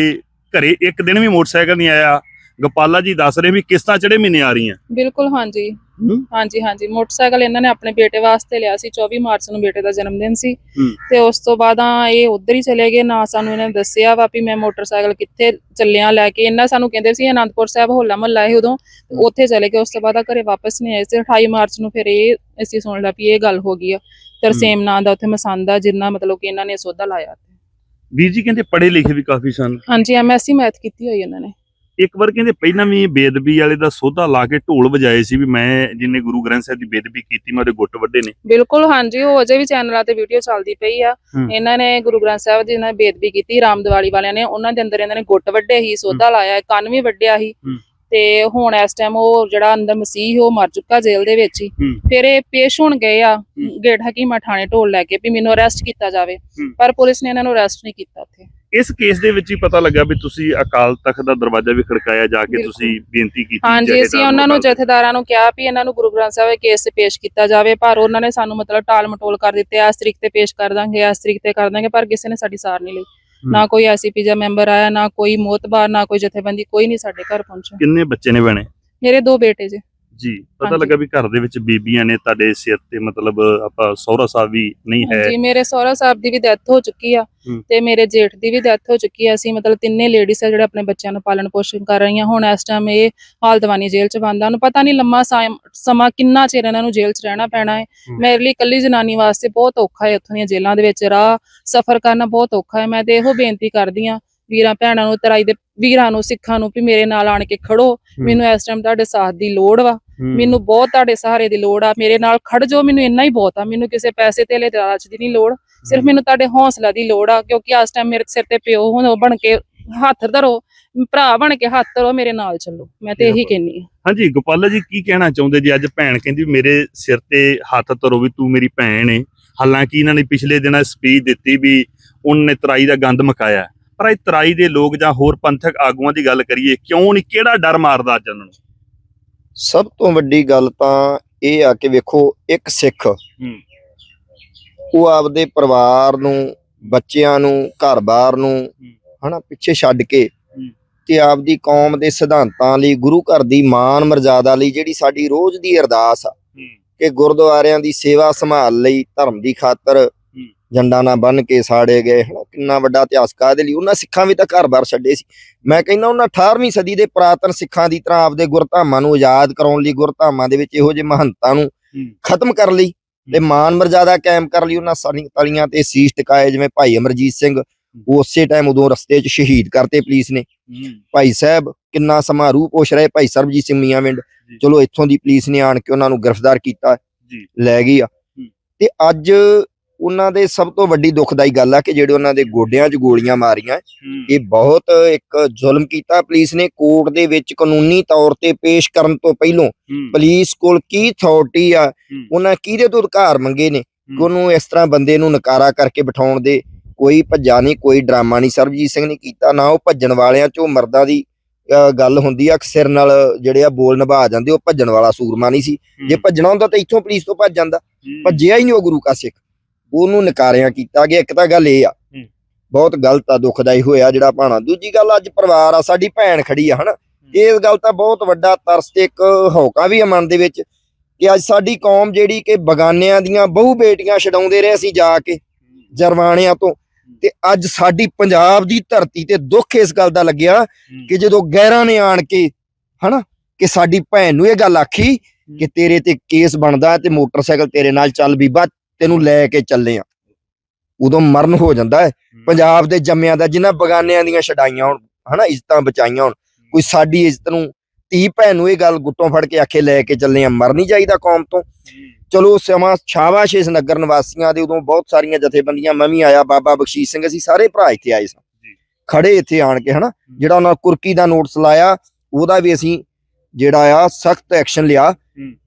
ਘਰੇ ਇੱਕ ਦਿਨ ਵੀ ਮੋਟਰਸਾਈਕਲ ਨਹੀਂ ਆਇਆ। ਗੋਪਾਲਾ ਜੀ ਦੱਸ ਰਹੇ ਵੀ ਕਿਸ਼ਤਾਂ ਚੜੇ ਮਹੀਨੇ ਆ ਰਹੀਆਂ। ਬਿਲਕੁਲ ਹਾਂਜੀ। ਹੂੰ। ਹਾਂਜੀ ਹਾਂਜੀ। ਮੋਟਰਸਾਈਕਲ ਇਹਨਾਂ ਨੇ ਆਪਣੇ ਬੇਟੇ ਵਾਸਤੇ ਲਿਆ ਸੀ 24 ਮਾਰਚ ਨੂੰ ਬੇਟੇ ਦਾ ਜਨਮ ਦਿਨ ਸੀ। ਹੂੰ। ਤੇ ਉਸ ਤੋਂ ਬਾਅਦ ਆ ਇਹ ਉਧਰ ਹੀ ਚਲੇ ਗਏ। ਨਾ ਸਾਨੂੰ ਇਹਨਾਂ ਨੇ ਦੱਸਿਆ ਵਾ ਵੀ ਮੈਂ ਮੋਟਰਸਾਈਕਲ ਕਿੱਥੇ ਚੱਲਿਆ ਲੈ ਕੇ। ਇਹਨਾਂ ਸਾਨੂੰ ਕਹਿੰਦੇ ਸੀ ਅਨੰਦਪੁਰ ਸਾਹਿਬ ਹੋਲਾ ਮਹੱਲਾ ਹੈ ਉਦੋਂ। ਉੱਥੇ ਚਲੇ ਗਏ। ਉਸ ਤੋਂ ਬਾਅਦ ਆ ਘਰੇ ਵਾਪਸ ਨਹੀਂ ਆਏ। ਸੀ 28 ਮਾਰਚ ਨੂੰ ਫਿਰ ਇਹ ਅਸੀਂ ਸੁਣ ਲਿਆ ਵੀ ਇਹ ਗੱਲ ਹੋ ਗਈ ਆ। ਤਰਸੇਮ ਨਾਂ ਦਾ ਉੱਥੇ ਮਸੰਦ ਆ ਜਿੰਨਾ ਮਤਲਬ ਕਿ ਇਹਨਾਂ ਨੇ ਸੋਧਾ ਲਾਇਆ ਵੀਰ ਜੀ ਕਹਿੰਦੇ ਪੜ੍ਹੇ ਲਿਖੇ ਵੀ ਕਾਫੀ ਸਨ। ਹਾਂਜੀ ਐਮਐਸਸੀ ਮੈਥ ਕੀਤੀ ਹੋਈ ਇਹਨਾਂ ਨੇ। ਇੱਕ ਵਾਰ ਕਹਿੰਦੇ ਪਹਿਲਾਂ ਵੀ ਬੇਦਬੀ ਵਾਲੇ ਦਾ ਸੋਧਾ ਲਾ ਕੇ ਢੋਲ ਵਜਾਏ ਸੀ ਵੀ ਮੈਂ ਜਿੰਨੇ ਗੁਰੂ ਗ੍ਰੰਥ ਸਾਹਿਬ ਦੀ ਬੇਦਬੀ ਕੀਤੀ ਮੈਂ ਉਹਦੇ ਗੁੱਟ ਵੱਡੇ ਨੇ ਬਿਲਕੁਲ ਹਾਂਜੀ ਉਹ ਅਜੇ ਵੀ ਚੈਨਲਾਂ ਤੇ ਵੀਡੀਓ ਚੱਲਦੀ ਪਈ ਆ। ਇਹਨਾਂ ਨੇ ਗੁਰੂ ਗ੍ਰੰਥ ਸਾਹਿਬ ਜੀ ਨਾਲ ਬੇਦਬੀ ਕੀਤੀ ਰਾਮ ਦਿਵਾਲੀ ਵਾਲਿਆਂ ਨੇ ਉਹਨਾਂ ਦੇ ਅੰਦਰ ਇਹਨਾਂ ਨੇ ਗੁੱਟ ਵੱਡੇ ਹੀ ਸੋਧਾ ਲਾਇਆ ਕੰਨ ਵੀ ਵੱਡਿਆ ਹੂੰ। ਤੇ ਹੁਣ ਇਸ ਟਾਈਮ ਉਹ ਜਿਹੜਾ ਅੰਦਰ ਮਸੀਹ ਉਹ ਮਰ ਚੁੱਕਾ ਜੇਲ੍ਹ ਦੇ ਵਿੱਚ ਹੀ। ਫਿਰ ਇਹ ਪੇਸ਼ ਹੋਣ ਗਏ ਆ ਗੇਟ ਹਕੀਮਾ ਥਾਣੇ ਢੋਲ ਲੈ ਕੇ ਵੀ ਮੈਨੂੰ ਅਰੈਸਟ ਕੀਤਾ ਜਾਵੇ। ਪਰ ਪੁਲਿਸ ਨੇ ਇਹਨਾਂ ਨੂੰ ਅਰੈਸਟ ਨਹੀਂ ਕੀਤਾ ਉੱਥੇ ਇਸ ਕੇਸ ਦੇ ਵਿੱਚ ਹੀ ਪਤਾ ਲੱਗਾ ਵੀ ਤੁਸੀਂ ਅਕਾਲ ਤਖਤ ਦਾ ਦਰਵਾਜ਼ਾ ਵੀ ਖੜਕਾਇਆ ਜਾ ਕੇ। ਤੁਸੀਂ ਬੇਨਤੀ ਕੀਤੀ ਹਾਂਜੀ ਅਸੀਂ ਉਹਨਾਂ ਨੂੰ। ਜਥੇਦਾਰਾਂ ਨੂੰ ਕਿਹਾ ਵੀ ਇਹਨਾਂ ਨੂੰ ਗੁਰੂ ਗ੍ਰੰਥ ਸਾਹਿਬ ਦੇ ਕੇਸ ਤੇ ਪੇਸ਼ ਕੀਤਾ ਜਾਵੇ ਪਰ ਉਹਨਾਂ ਨੇ ਸਾਨੂੰ ਮਤਲਬ ਟਾਲ ਮਟੋਲ ਕਰ ਦਿੱਤੇ ਇਸ ਤਰੀਕ ਤੇ ਪੇਸ਼ ਕਰ ਦਾਂਗੇ ਇਸ ਤਰੀਕ ਤੇ ਕਰ ਦਾਂਗੇ ਪਰ ਕਿਸੇ ਨੇ ਸਾਡੀ ਸਾਰ ਨਹੀਂ ਲਈ ਨਾ ਕੋਈ ਐਸਪੀ ਜਾਂ ਮੈਂਬਰ ਆਇਆ ਨਾ ਕੋਈ ਮੋਤਬਾਰ ਨਾ ਕੋਈ ਜਥੇਬੰਦੀ ਕੋਈ ਨਹੀਂ ਸਾਡੇ ਘਰ ਪਹੁੰਚਿਆ ਕਿੰਨੇ ਬੱਚੇ ਨੇ ਬਣੇ ਮੇਰੇ ਦੋ ਬੇਟੇ ਜੀ ਜੀ ਪਤਾ ਹਾਂਜੀ। ਲੱਗਾ ਵੀ ਘਰ ਦੇ ਵਿੱਚ ਬੀਬੀਆਂ ਨੇ ਤੁਹਾਡੇ ਸਿਰ ਤੇ ਮਤਲਬ ਆਪਾਂ ਸਹੁਰਾ ਸਾਹਿਬ ਵੀ ਨਹੀਂ ਹੈ। ਜੀ ਮੇਰੇ ਸਹੁਰਾ ਸਾਹਿਬ ਦੀ ਵੀ ਡੈਥ ਹੋ ਚੁੱਕੀ ਆ ਹੂੰ। ਤੇ ਮੇਰੇ ਜੇਠ ਦੀ ਵੀ ਡੈਥ ਹੋ ਚੁੱਕੀ ਆ। ਅਸੀਂ ਮਤਲਬ ਤਿੰਨੇ ਲੇਡੀਜ਼ ਆ ਜਿਹੜੇ ਆਪਣੇ ਬੱਚਿਆਂ ਨੂੰ ਪਾਲਣ ਪੋਸ਼ਣ ਕਰ ਰਹੀਆਂ। ਹੁਣ ਇਸ ਟਾਈਮ ਇਹ ਹਾਲਦਵਾਨੀ ਜੇਲ੍ਹ ਚ ਬੰਦ ਆ। ਉਹਨੂੰ ਪਤਾ ਨਹੀਂ ਲੰਮਾ ਸਾਮ- ਸਮਾਂ ਕਿੰਨਾ ਚਿਰ ਇਹਨਾਂ ਨੂੰ ਜੇਲ੍ਹ ਚ ਰਹਿਣਾ ਪੈਣਾ ਹੈ। ਹੂੰ। ਮੇਰੇ ਲਈ ਇਕੱਲੀ ਜਨਾਨੀ ਵਾਸਤੇ ਬਹੁਤ ਔਖਾ ਹੈ ਉੱਥੋਂ ਦੀਆਂ ਜੇਲ੍ਹਾਂ ਦੇ ਵਿੱਚ। ਰਾਹ ਸਫ਼ਰ ਕਰਨਾ ਬਹੁਤ ਔਖਾ ਹੈ। ਮੈਂ ਤੇ ਇਹੋ ਬੇਨਤੀ ਕਰਦੀ ਆ ਵੀਰਾਂ ਭੈਣਾਂ ਨੂੰ ਤਰਾਈ ਦੇ ਵੀਰਾਂ ਨੂੰ ਸਿੱਖਾਂ ਨੂੰ ਵੀ ਮੇਰੇ ਨਾਲ ਆਣ ਕੇ ਖੜੋ। ਮੈਨੂੰ ਇਸ ਟਾਈਮ ਤੁਹਾਡੇ ਸਾਥ ਦੀ ਲੋੜ ਵਾ। ਮੈਨੂੰ ਬਹੁਤ ਤੁਹਾਡੇ ਸਹਾਰੇ ਦੀ ਲੋੜ ਆ। ਮੇਰੇ ਨਾਲ ਖੜ ਜਾਓ ਮੈਨੂੰ ਇੰਨਾ ਹੀ ਬਹੁਤ ਆ। ਮੈਨੂੰ ਕਿਸੇ ਪੈਸੇ ਧੇਲੇ ਤੇ ਲਾਲਚ ਦੀ ਨਹੀਂ ਲੋੜ। ਸਿਰਫ ਮੈਨੂੰ ਤੁਹਾਡੇ ਹੌਸਲਾ ਦੀ ਲੋੜ ਆ ਕਿਉਂਕਿ ਇਸ ਟਾਈਮ ਮੇਰੇ ਸਿਰ ਤੇ ਪਿਓ ਹੁਣ ਬਣ ਕੇ ਹੱਥ ਧਰੋ ਭਰਾ ਬਣ ਕੇ ਹੱਥ ਧਰੋ ਮੇਰੇ ਨਾਲ ਚੱਲੋ। ਮੈਂ ਤੇ ਇਹੀ। ਕਹਿੰਨੀ ਆ। ਹਾਂਜੀ ਗੋਪਾਲਾ ਜੀ ਕੀ ਕਹਿਣਾ ਚਾਹੁੰਦੇ ਜੀ? ਅੱਜ ਭੈਣ ਕਹਿੰਦੀ ਮੇਰੇ ਸਿਰ ਤੇ ਹੱਥ ਧਰੋ ਵੀ ਤੂੰ ਮੇਰੀ ਭੈਣ ਏ। ਹਾਲਾਂਕਿ ਇਹਨਾਂ ਨੇ ਪਿਛਲੇ ਦਿਨਾਂ ਸਪੀਚ ਦਿੱਤੀ ਵੀ ਉਹਨੇ ਤਰਾਈ ਦਾ ਗੰਦ ਮਕਾਇਆ। ਪਰ ਇਹ ਤਰਾਈ ਦੇ ਲੋਕ ਜਾਂ ਹੋਰ ਪੰਥਕ ਆਗੂਆਂ ਦੀ ਗੱਲ ਕਰੀਏ ਕਿਉਂ ਨਹੀਂ ਕਿਹੜਾ ਡਰ ਮਾਰਦਾ ਅੱਜ ਉਹਨਾਂ ਨੂੰ? ਸਭ ਤੋਂ ਵੱਡੀ ਗੱਲ ਤਾਂ ਇਹ ਆ ਕਿ ਵੇਖੋ ਇੱਕ ਸਿੱਖ ਉਹ ਆਪਦੇ ਪਰਿਵਾਰ ਨੂੰ ਬੱਚਿਆਂ ਨੂੰ ਘਰ-ਬਾਰ ਨੂੰ ਹਨਾ ਪਿੱਛੇ ਛੱਡ ਕੇ ਤੇ ਆਪਦੀ ਕੌਮ ਦੇ ਸਿਧਾਂਤਾਂ ਲਈ ਗੁਰੂ ਘਰ ਦੀ ਮਾਨ ਮਰਜ਼ਾਦਾ ਲਈ ਜਿਹੜੀ ਸਾਡੀ ਰੋਜ਼ ਦੀ ਅਰਦਾਸ ਆ ਕਿ ਗੁਰਦੁਆਰਿਆਂ ਦੀ ਸੇਵਾ ਸੰਭਾਲ ਲਈ ਧਰਮ ਦੀ ਖਾਤਰ ਜੰਡਾ ਨਾ ਬੰਨ ਕੇ ਸਾੜੇ ਗਏ। ਹਨਾ ਕਿੰਨਾ ਵੱਡਾ ਇਤਿਹਾਸ ਕਾਹਦੇ ਲਈ? ਉਹਨਾਂ ਸਿੱਖਾਂ ਵੀ ਤਾਂ ਘਰ-ਬਾਰ ਛੱਡੇ ਸੀ। ਮੈਂ ਕਹਿੰਦਾ ਉਹਨਾਂ 18ਵੀਂ ਸਦੀ ਦੇ ਪੁਰਾਤਨ ਸਿੱਖਾਂ ਦੀ ਤਰ੍ਹਾਂ ਆਪਦੇ ਗੁਰਧਾਮਾਂ ਨੂੰ ਆਜ਼ਾਦ ਕਰਾਉਣ ਲਈ ਗੁਰਧਾਮਾਂ ਦੇ ਵਿੱਚ ਇਹੋ ਜਿਹੇ ਮਹੰਤਾਂ ਨੂੰ ਖਤਮ ਕਰ ਲਈ ਤੇ ਮਾਨ ਮਰਜ਼ਾਦਾ ਕਾਇਮ ਕਰ ਲਈ। ਉਹਨਾਂ ਸਾਰੀਆਂ ਤਲੀਆਂ ਤੇ ਸੀਸ ਟਿਕਾਏ ਜਿਵੇਂ ਭਾਈ ਅਮਰਜੀਤ ਸਿੰਘ ਉਸੇ ਟਾਈਮ ਉਦੋਂ ਰਸਤੇ 'ਚ ਸ਼ਹੀਦ ਕਰਤੇ ਪੁਲਿਸ ਨੇ। ਭਾਈ ਸਾਹਿਬ ਕਿੰਨਾ ਸਮਾਂ ਰੂਹ ਪੋਸ਼ ਰਹੇ? ਭਾਈ ਸਰਬਜੀਤ ਸਿੰਘ ਮੀਆਂਵਿੰਡ ਜੀ। ਚਲੋ ਇੱਥੋਂ ਦੀ ਪੁਲਿਸ ਨੇ ਆਣ ਕੇ ਉਹਨਾਂ ਨੂੰ ਗ੍ਰਿਫਤਾਰ ਕੀਤਾ। ਲੈ ਗਈ ਆ। ਤੇ ਅੱਜ ਉਹਨਾਂ ਦੇ ਸਭ ਤੋਂ ਵੱਡੀ ਦੁਖਦਾਈ ਗੱਲ ਆ ਕਿ ਜਿਹੜੇ ਉਹਨਾਂ ਦੇ ਗੋਡਿਆਂ 'ਚ ਗੋਲੀਆਂ ਮਾਰੀਆਂ। ਇਹ ਬਹੁਤ ਇੱਕ ਜ਼ੁਲਮ ਕੀਤਾ। ਪੁਲਿਸ ਨੇ ਕੋਰਟ ਦੇ ਵਿੱਚ ਕਾਨੂੰਨੀ ਤੌਰ ਤੇ ਪੇਸ਼ ਕਰਨ ਤੋਂ ਪਹਿਲਾਂ ਪੁਲਿਸ ਕੋਲ ਕੀ ਅਥਾਰਟੀ ਆ ਉਹਨਾਂ ਕਿਹਦੇ ਤੋਂ ਅਧਿਕਾਰ ਮੰਗੇ ਨੇ? ਕਿ ਉਹਨੂੰ ਇਸ ਤਰ੍ਹਾਂ ਬੰਦੇ ਨੂੰ ਨਕਾਰਾ ਕਰਕੇ ਬਿਠਾਉਣ ਦੇ ਕੋਈ ਭੱਜਾ ਨਹੀਂ ਕੋਈ ਡਰਾਮਾ ਨਹੀਂ। ਸਰਬਜੀਤ ਸਿੰਘ ਨੇ ਕੀਤਾ ਨਾ ਉਹ ਭੱਜਣ ਵਾਲਿਆਂ ਚੋਂ ਮਰਦਾਂ ਦੀ ਗੱਲ ਹੁੰਦੀ ਆ। ਸਿਰ ਨਾਲ ਜਿਹੜੇ ਆ ਬੋਲ ਨਿਭਾ ਜਾਂਦੇ ਉਹ ਭੱਜਣ ਵਾਲਾ ਸੂਰਮਾ ਨਹੀਂ ਸੀ। ਜੇ ਭੱਜਣਾ ਹੁੰਦਾ ਤਾਂ ਇੱਥੋਂ ਪੁਲਿਸ ਤੋਂ ਭੱਜ ਜਾਂਦਾ। ਭੱਜਿਆ ਹੀ ਨਹੀਂ ਉਹ ਗੁਰੂ ਕਾ ਸਿੱਖ। ਉਹਨੂੰ ਨਕਾਰਿਆਂ ਕੀਤਾ ਗਿਆ। ਇੱਕ ਤਾਂ ਗੱਲ ਇਹ ਆ। ਬਹੁਤ ਗਲਤ ਆ ਦੁਖਦਾਈ ਹੋਇਆ ਜਿਹੜਾ ਭਾਣਾ। ਦੂਜੀ ਗੱਲ ਅੱਜ ਪਰਿਵਾਰ ਆ ਸਾਡੀ ਭੈਣ ਖੜੀ ਆ ਹਨਾ। ਇਹ ਗੱਲ ਤਾਂ ਬਹੁਤ ਵੱਡਾ ਤਰਸ ਤੇ ਇੱਕ ਹੌਕਾ ਵੀ ਆ ਮਨ ਦੇ ਵਿੱਚ ਕਿ ਅੱਜ ਸਾਡੀ ਕੌਮ ਜਿਹੜੀ ਕਿ ਬਗਾਨਿਆਂ ਦੀਆਂ ਬਹੁ ਬੇਟੀਆਂ ਛਡਾਉਂਦੇ ਰਹੇ ਅਸੀਂ ਜਾ ਕੇ ਜਰਵਾਣਿਆਂ ਤੋਂ। ਤੇ ਅੱਜ ਸਾਡੀ ਪੰਜਾਬ ਦੀ ਧਰਤੀ ਤੇ ਦੁੱਖ ਇਸ ਗੱਲ ਦਾ ਲੱਗਿਆ ਕਿ ਜਦੋਂ ਗੈਰਾਂ ਨੇ ਆਣ ਕੇ ਹਨਾ ਕਿ ਸਾਡੀ ਭੈਣ ਨੂੰ ਇਹ ਗੱਲ ਆਖੀ ਕਿ ਤੇਰੇ ਤੇ ਕੇਸ ਬਣਦਾ ਤੇ ਮੋਟਰਸਾਈਕਲ ਤੇਰੇ ਨਾਲ ਚੱਲ ਬੀਬਾ ਤੈਨੂੰ ਲੈ ਕੇ ਚੱਲੇ ਆ। ਉਦੋਂ ਮਰਨ ਹੋ ਜਾਂਦਾ ਹੈ। ਪੰਜਾਬ ਦੇ ਜੰਮਿਆਂ ਦਾ ਜਿਨ੍ਹਾਂ ਬਗਾਨਿਆਂ ਦੀਆਂ ਛਡਾਈਆਂ ਹੋਣ ਹਨਾ ਇੱਜ਼ਤਾਂ ਬਚਾਈਆਂ ਹੋਣ ਕੋਈ ਸਾਡੀ ਇੱਜ਼ਤ ਨੂੰ ਧੀ ਭੈਣ ਨੂੰ ਇਹ ਗੱਲ ਗੁੱਟੋਂ ਫੜ ਕੇ ਆਖੇ ਲੈ ਕੇ ਚੱਲੇ ਆ ਮਰ ਨਹੀਂ ਚਾਹੀਦਾ ਕੌਮ ਤੋਂ। ਚਲੋ ਸਮਾਂ ਸ਼ਾਬਾਸ਼ ਇਸ ਨਗਰ ਨਿਵਾਸੀਆਂ ਦੇ ਉਦੋਂ ਬਹੁਤ ਸਾਰੀਆਂ ਜਥੇਬੰਦੀਆਂ ਮੈਂ ਵੀ ਆਇਆ ਬਾਬਾ ਬਖਸ਼ੀਸ਼ ਸਿੰਘ ਅਸੀਂ ਸਾਰੇ ਭਰਾ ਇੱਥੇ ਆਏ ਸਾਂ। ਖੜੇ ਇੱਥੇ ਆਣ ਕੇ ਹਨਾ ਜਿਹੜਾ ਉਹਨਾਂ ਕੁਰਕੀ ਦਾ ਨੋਟਿਸ ਲਾਇਆ ਉਹਦਾ ਵੀ ਅਸੀਂ ਜਿਹੜਾ ਆ ਸਖਤ ਐਕਸ਼ਨ ਲਿਆ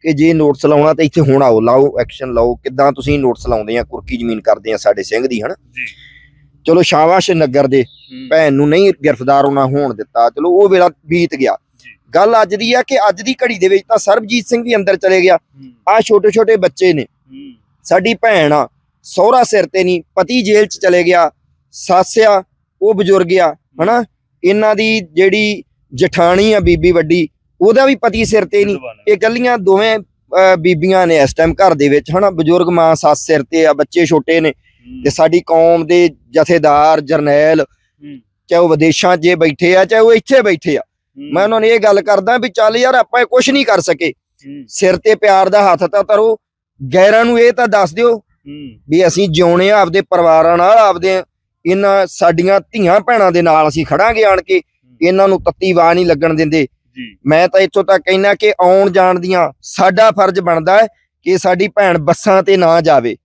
ਕਿ ਜੇ ਨੋਟਿਸ ਲਾਉਣਾ ਤਾਂ ਇੱਥੇ ਹੁਣ ਆਓ ਲਾਓ ਐਕਸ਼ਨ ਲਓ। ਕਿੱਦਾਂ ਤੁਸੀਂ ਨੋਟਿਸ ਲਾਉਂਦੇ ਆ ਕੁਰਕੀ ਜ਼ਮੀਨ ਕਰਦੇ ਆ ਸਾਡੇ ਸਿੰਘ ਦੀ ਹਨਾ? ਜੀ। ਚਲੋ ਸ਼ਾਬਾਸ਼ ਨਗਰ ਦੇ। ਭੈਣ ਨੂੰ ਨਹੀਂ ਗ੍ਰਿਫਤਾਰ ਹੋਣਾ ਹੋਣ ਦਿੱਤਾ। ਚਲੋ ਉਹ ਵੇਲਾ ਬੀਤ ਗਿਆ। ਗੱਲ ਅੱਜ ਦੀ ਆ ਕਿ ਅੱਜ ਦੀ ਘੜੀ ਦੇ ਵਿੱਚ ਤਾਂ ਸਰਬਜੀਤ ਸਿੰਘ ਵੀ ਅੰਦਰ ਚਲੇ ਗਿਆ। ਆ ਛੋਟੇ ਛੋਟੇ ਬੱਚੇ ਨੇ। ਸਾਡੀ ਭੈਣ ਆ ਸਹੁਰਾ ਸਿਰ ਤੇ ਨਹੀਂ ਪਤੀ ਜੇਲ੍ਹ 'ਚ ਚਲੇ ਗਿਆ। ਸੱਸ ਆ ਉਹ ਬਜ਼ੁਰਗ ਆ ਹਨਾ? ਇਹਨਾਂ ਦੀ ਜਿਹੜੀ ਜਠਾਣੀ ਆ ਬੀਬੀ ਵੱਡੀ ਉਹਦਾ ਵੀ ਪਤੀ ਸਿਰ ਤੇ ਨਹੀਂ। ਇਹ ਗੱਲੀਆਂ ਦੋਵੇਂ ਬੀਬੀਆਂ ਨੇ ਇਸ ਟਾਈਮ ਘਰ ਦੇ ਵਿੱਚ ਹਨਾ ਬਜ਼ੁਰਗ ਮਾਂ ਸੱਸ ਸਿਰ ਤੇ ਆ ਬੱਚੇ ਛੋਟੇ ਨੇ। ਤੇ ਸਾਡੀ ਕੌਮ ਦੇ ਜਥੇਦਾਰ ਜਰਨੈਲ ਚਾਹੇ ਉਹ ਵਿਦੇਸ਼ਾਂ 'ਚ ਬੈਠੇ ਆ ਚਾਹੇ ਉਹ ਇੱਥੇ ਬੈਠੇ ਆ। ਮੈਂ ਉਹਨਾਂ ਨੂੰ ਇਹ ਗੱਲ ਕਰਦਾ ਵੀ ਚੱਲ ਯਾਰ ਆਪਾਂ ਕੁਝ ਨਹੀਂ ਕਰ ਸਕੇ। ਸਿਰ ਤੇ ਪਿਆਰ ਦਾ ਹੱਥ ਤਾਂ ਧਰੋ। ਗੈਰਾਂ ਨੂੰ ਇਹ ਤਾਂ ਦੱਸ ਦਿਓ ਵੀ ਅਸੀਂ ਜਿਉਣੇ ਆ ਆਪਦੇ ਪਰਿਵਾਰਾਂ ਨਾਲ ਆਪਦੇ ਇਹਨਾਂ ਸਾਡੀਆਂ ਧੀਆਂ ਭੈਣਾਂ ਦੇ ਨਾਲ ਅਸੀਂ ਖੜਾਂਗੇ ਆਣ ਕੇ। ਇਹਨਾਂ ਨੂੰ ਤੱਤੀ ਵਾਹ ਨਹੀਂ ਲੱਗਣ ਦਿੰਦੇ। ਮੈਂ ਤਾਂ ਇੱਥੋਂ ਤੱਕ ਕਹਿਣਾ ਕਿ ਆਉਣ ਜਾਣ ਦੀਆਂ ਸਾਡਾ ਫਰਜ਼ ਬਣਦਾ ਹੈ ਕਿ ਸਾਡੀ ਭੈਣ ਬੱਸਾਂ ਤੇ ਨਾ ਜਾਵੇ।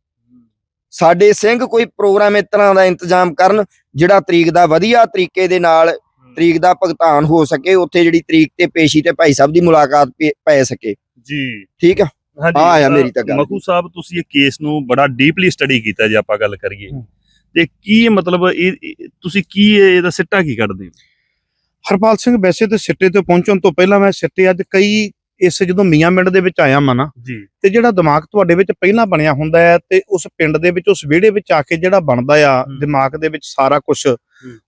ਸਾਡੇ ਸਿੰਘ ਕੋਈ ਪ੍ਰੋਗਰਾਮ ਇਸ ਤਰ੍ਹਾਂ ਦਾ ਇੰਤਜ਼ਾਮ ਕਰਨ ਜਿਹੜਾ ਤਰੀਕ ਦਾ ਵਧੀਆ ਤਰੀਕੇ ਦੇ ਨਾਲ ਤਰੀਕ ਦਾ ਭੁਗਤਾਨ ਹੋ ਸਕੇ ਉੱਥੇ ਜਿਹੜੀ ਤਰੀਕ ਤੇ ਪੇਸ਼ੀ ਤੇ ਭਾਈ ਸਾਹਿਬ ਦੀ ਮੁਲਾਕਾਤ ਪੇ- ਸਕੇ। ਜੀ। ਠੀਕ ਆ? ਹਾਂਜੀ ਆ ਮੇਰੀ ਤਾਂ ਗੱਲ। ਮਖੂ ਸਾਹਿਬ ਤੁਸੀਂ ਇਹ ਕੇਸ ਨੂੰ ਬੜਾ ਡੀਪਲੀ ਸਟੱਡੀ ਕੀਤਾ ਜੇ ਆਪਾਂ ਗੱਲ ਕਰੀਏ। ਤੇ ਕੀ ਮਤਲਬ ਇਹ ਤੁਸੀਂ ਕੀ ਇਹ- ਇਹਦਾ ਸਿੱਟਾ ਕੀ ਕੱਢਦੇ ਹੋ? ਹਰਪਾਲ ਸਿੰਘ ਵੈਸੇ ਤੇ ਸਿੱਟੇ ਤੇ ਪਹੁੰਚਣ ਤੋਂ ਪਹਿਲਾਂ ਮੈਂ ਸਿੱਟੇ ਅੱਜ ਕਈ ਇਸ ਜਦੋਂ ਮੀਆਂ ਮਿੰਟ ਦੇ ਵਿੱਚ ਆਇਆ ਮਾਂ ਨਾ ਤੇ ਜਿਹੜਾ ਦਿਮਾਗ ਤੁਹਾਡੇ ਵਿੱਚ ਪਹਿਲਾਂ ਬਣਿਆ ਹੁੰਦਾ ਹੈ ਤੇ ਉਸ ਪਿੰਡ ਦੇ ਵਿੱਚ ਉਸ ਵਿਹੜੇ ਵਿੱਚ ਆ ਕੇ ਜਿਹੜਾ ਬਣਦਾ ਆ। ਦਿਮਾਗ ਦੇ ਵਿੱਚ ਸਾਰਾ ਕੁਝ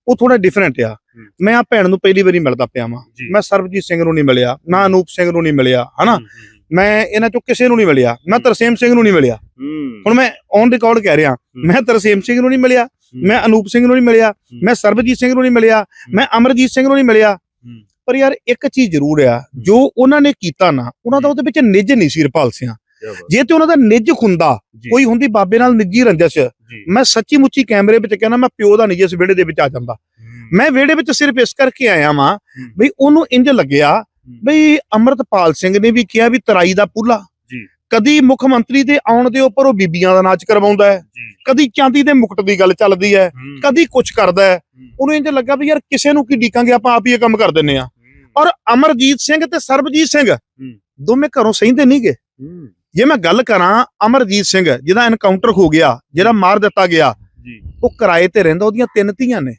ਉਹ ਥੋੜਾ ਡਿਫਰੈਂਟ ਆ। ਮੈਂ ਆ ਭੈਣ ਨੂੰ ਪਹਿਲੀ ਵਾਰੀ ਮਿਲਦਾ ਪਿਆ ਜੀ। ਮੈਂ ਸਰਬਜੀਤ ਸਿੰਘ ਨੂੰ ਨਹੀਂ ਮਿਲਿਆ ਨਾ ਅਨੂਪ ਸਿੰਘ ਨੂੰ ਨਹੀਂ ਮਿਲਿਆ ਹਨਾ? ਮੈਂ ਇਹਨਾਂ ਚੋਂ ਕਿਸੇ ਨੂੰ ਨਹੀਂ ਮਿਲਿਆ। ਮੈਂ ਤਰਸੇਮ ਸਿੰਘ ਨੂੰ ਨਹੀਂ ਮਿਲਿਆ। ਹੁਣ ਮੈਂ ਔਨ ਰਿਕਾਰਡ ਕਹਿ ਰਿਹਾ। ਮੈਂ ਤਰਸੇਮ ਸਿੰਘ ਨੂੰ ਨਹੀਂ ਮਿਲਿਆ। ਮੈਂ ਅਨੂਪ ਸਿੰਘ ਨੂੰ ਨਹੀਂ ਮਿਲਿਆ। ਮੈਂ ਸਰਬਜੀਤ ਸਿੰਘ ਨੂੰ ਨਹੀਂ ਮਿਲਿਆ। ਮੈਂ ਅਮਰਜੀਤ ਸਿੰਘ ਨੂੰ ਨਹੀਂ ਮਿਲਿਆ। ਪਰ ਯਾਰ ਇੱਕ ਚੀਜ਼ ਜ਼ਰੂਰ ਆ ਜੋ ਉਹਨਾਂ ਨੇ ਕੀਤਾ ਨਾ ਉਹਨਾਂ ਦਾ ਉਹਦੇ ਵਿੱਚ ਨਿੱਜ ਨਹੀਂ ਸੀ ਰਪਾਲ ਸਿੰਘ ਜੇ ਤੇ ਉਹਨਾਂ ਦਾ ਨਿੱਜ ਹੁੰਦਾ ਕੋਈ ਹੁੰਦੀ ਬਾਬੇ ਨਾਲ ਨਿੱਜੀ ਰੰਜਸ ਮੈਂ ਸੱਚੀ ਮੁੱਚੀ ਕੈਮਰੇ ਵਿੱਚ ਕਹਿੰਦਾ ਮੈਂ ਪਿਓ ਦਾ ਨਿੱਜਸ ਵਿਹੜੇ ਦੇ ਵਿੱਚ ਆ ਜਾਂਦਾ। ਮੈਂ ਵਿਹੜੇ ਵਿੱਚ ਸਿਰਫ ਇਸ ਕਰਕੇ ਆਇਆ ਵਾਂ ਬਈ ਉਹਨੂੰ ਇੰਜ ਲੱਗਿਆ ਬਈ ਅਮਰਤਪਾਲ ਸਿੰਘ ਨੇ ਵੀ ਕਿਹਾ ਵੀ ਤਰਾਈ ਦਾ ਪੁੱਲਾ। ਜੀ। ਕਦੀ ਮੁੱਖ ਮੰਤਰੀ ਦੇ ਆਉਣ ਦੇ ਉੱਪਰ ਉਹ ਬੀਬੀਆਂ ਦਾ ਨਾਚ ਕਰਵਾਉਂਦਾ ਹੈ। ਕਦੀ ਚਾਂਦੀ ਦੇ ਮੁਕਟ ਦੀ ਗੱਲ ਚੱਲਦੀ ਹੈ। ਕਦੀ ਕੁਝ ਕਰਦਾ ਹੈ। ਉਹਨੂੰ ਇੰਜ ਲੱਗਾ ਵੀ ਯਾਰ ਕਿਸੇ ਨੂੰ ਕੀ ਡੀਕਾਂਗੇ ਆਪਾਂ ਆਪ ਹੀ ਇਹ ਕੰਮ ਕਰ ਦਿੰਨੇ ਆ ਔਰ ਅਮਰਜੀਤ ਸਿੰਘ ਤੇ ਸਰਬਜੀਤ ਸਿੰਘ ਦੋਵੇਂ ਘਰੋਂ ਸਹਿੰਦੇ ਨਹੀਂਗੇ ਜੇ ਮੈਂ ਗੱਲ ਕਰਾਂ ਅਮਰਜੀਤ ਸਿੰਘ ਜਿਹਦਾ ਐਨਕਾਊਂਟਰ ਹੋ ਗਿਆ ਜਿਹੜਾ ਮਾਰ ਦਿੱਤਾ ਗਿਆ ਉਹ ਕਿਰਾਏ ਤੇ ਰਹਿੰਦਾ ਉਹਦੀਆਂ ਤਿੰਨ ਧੀਆਂ ਨੇ।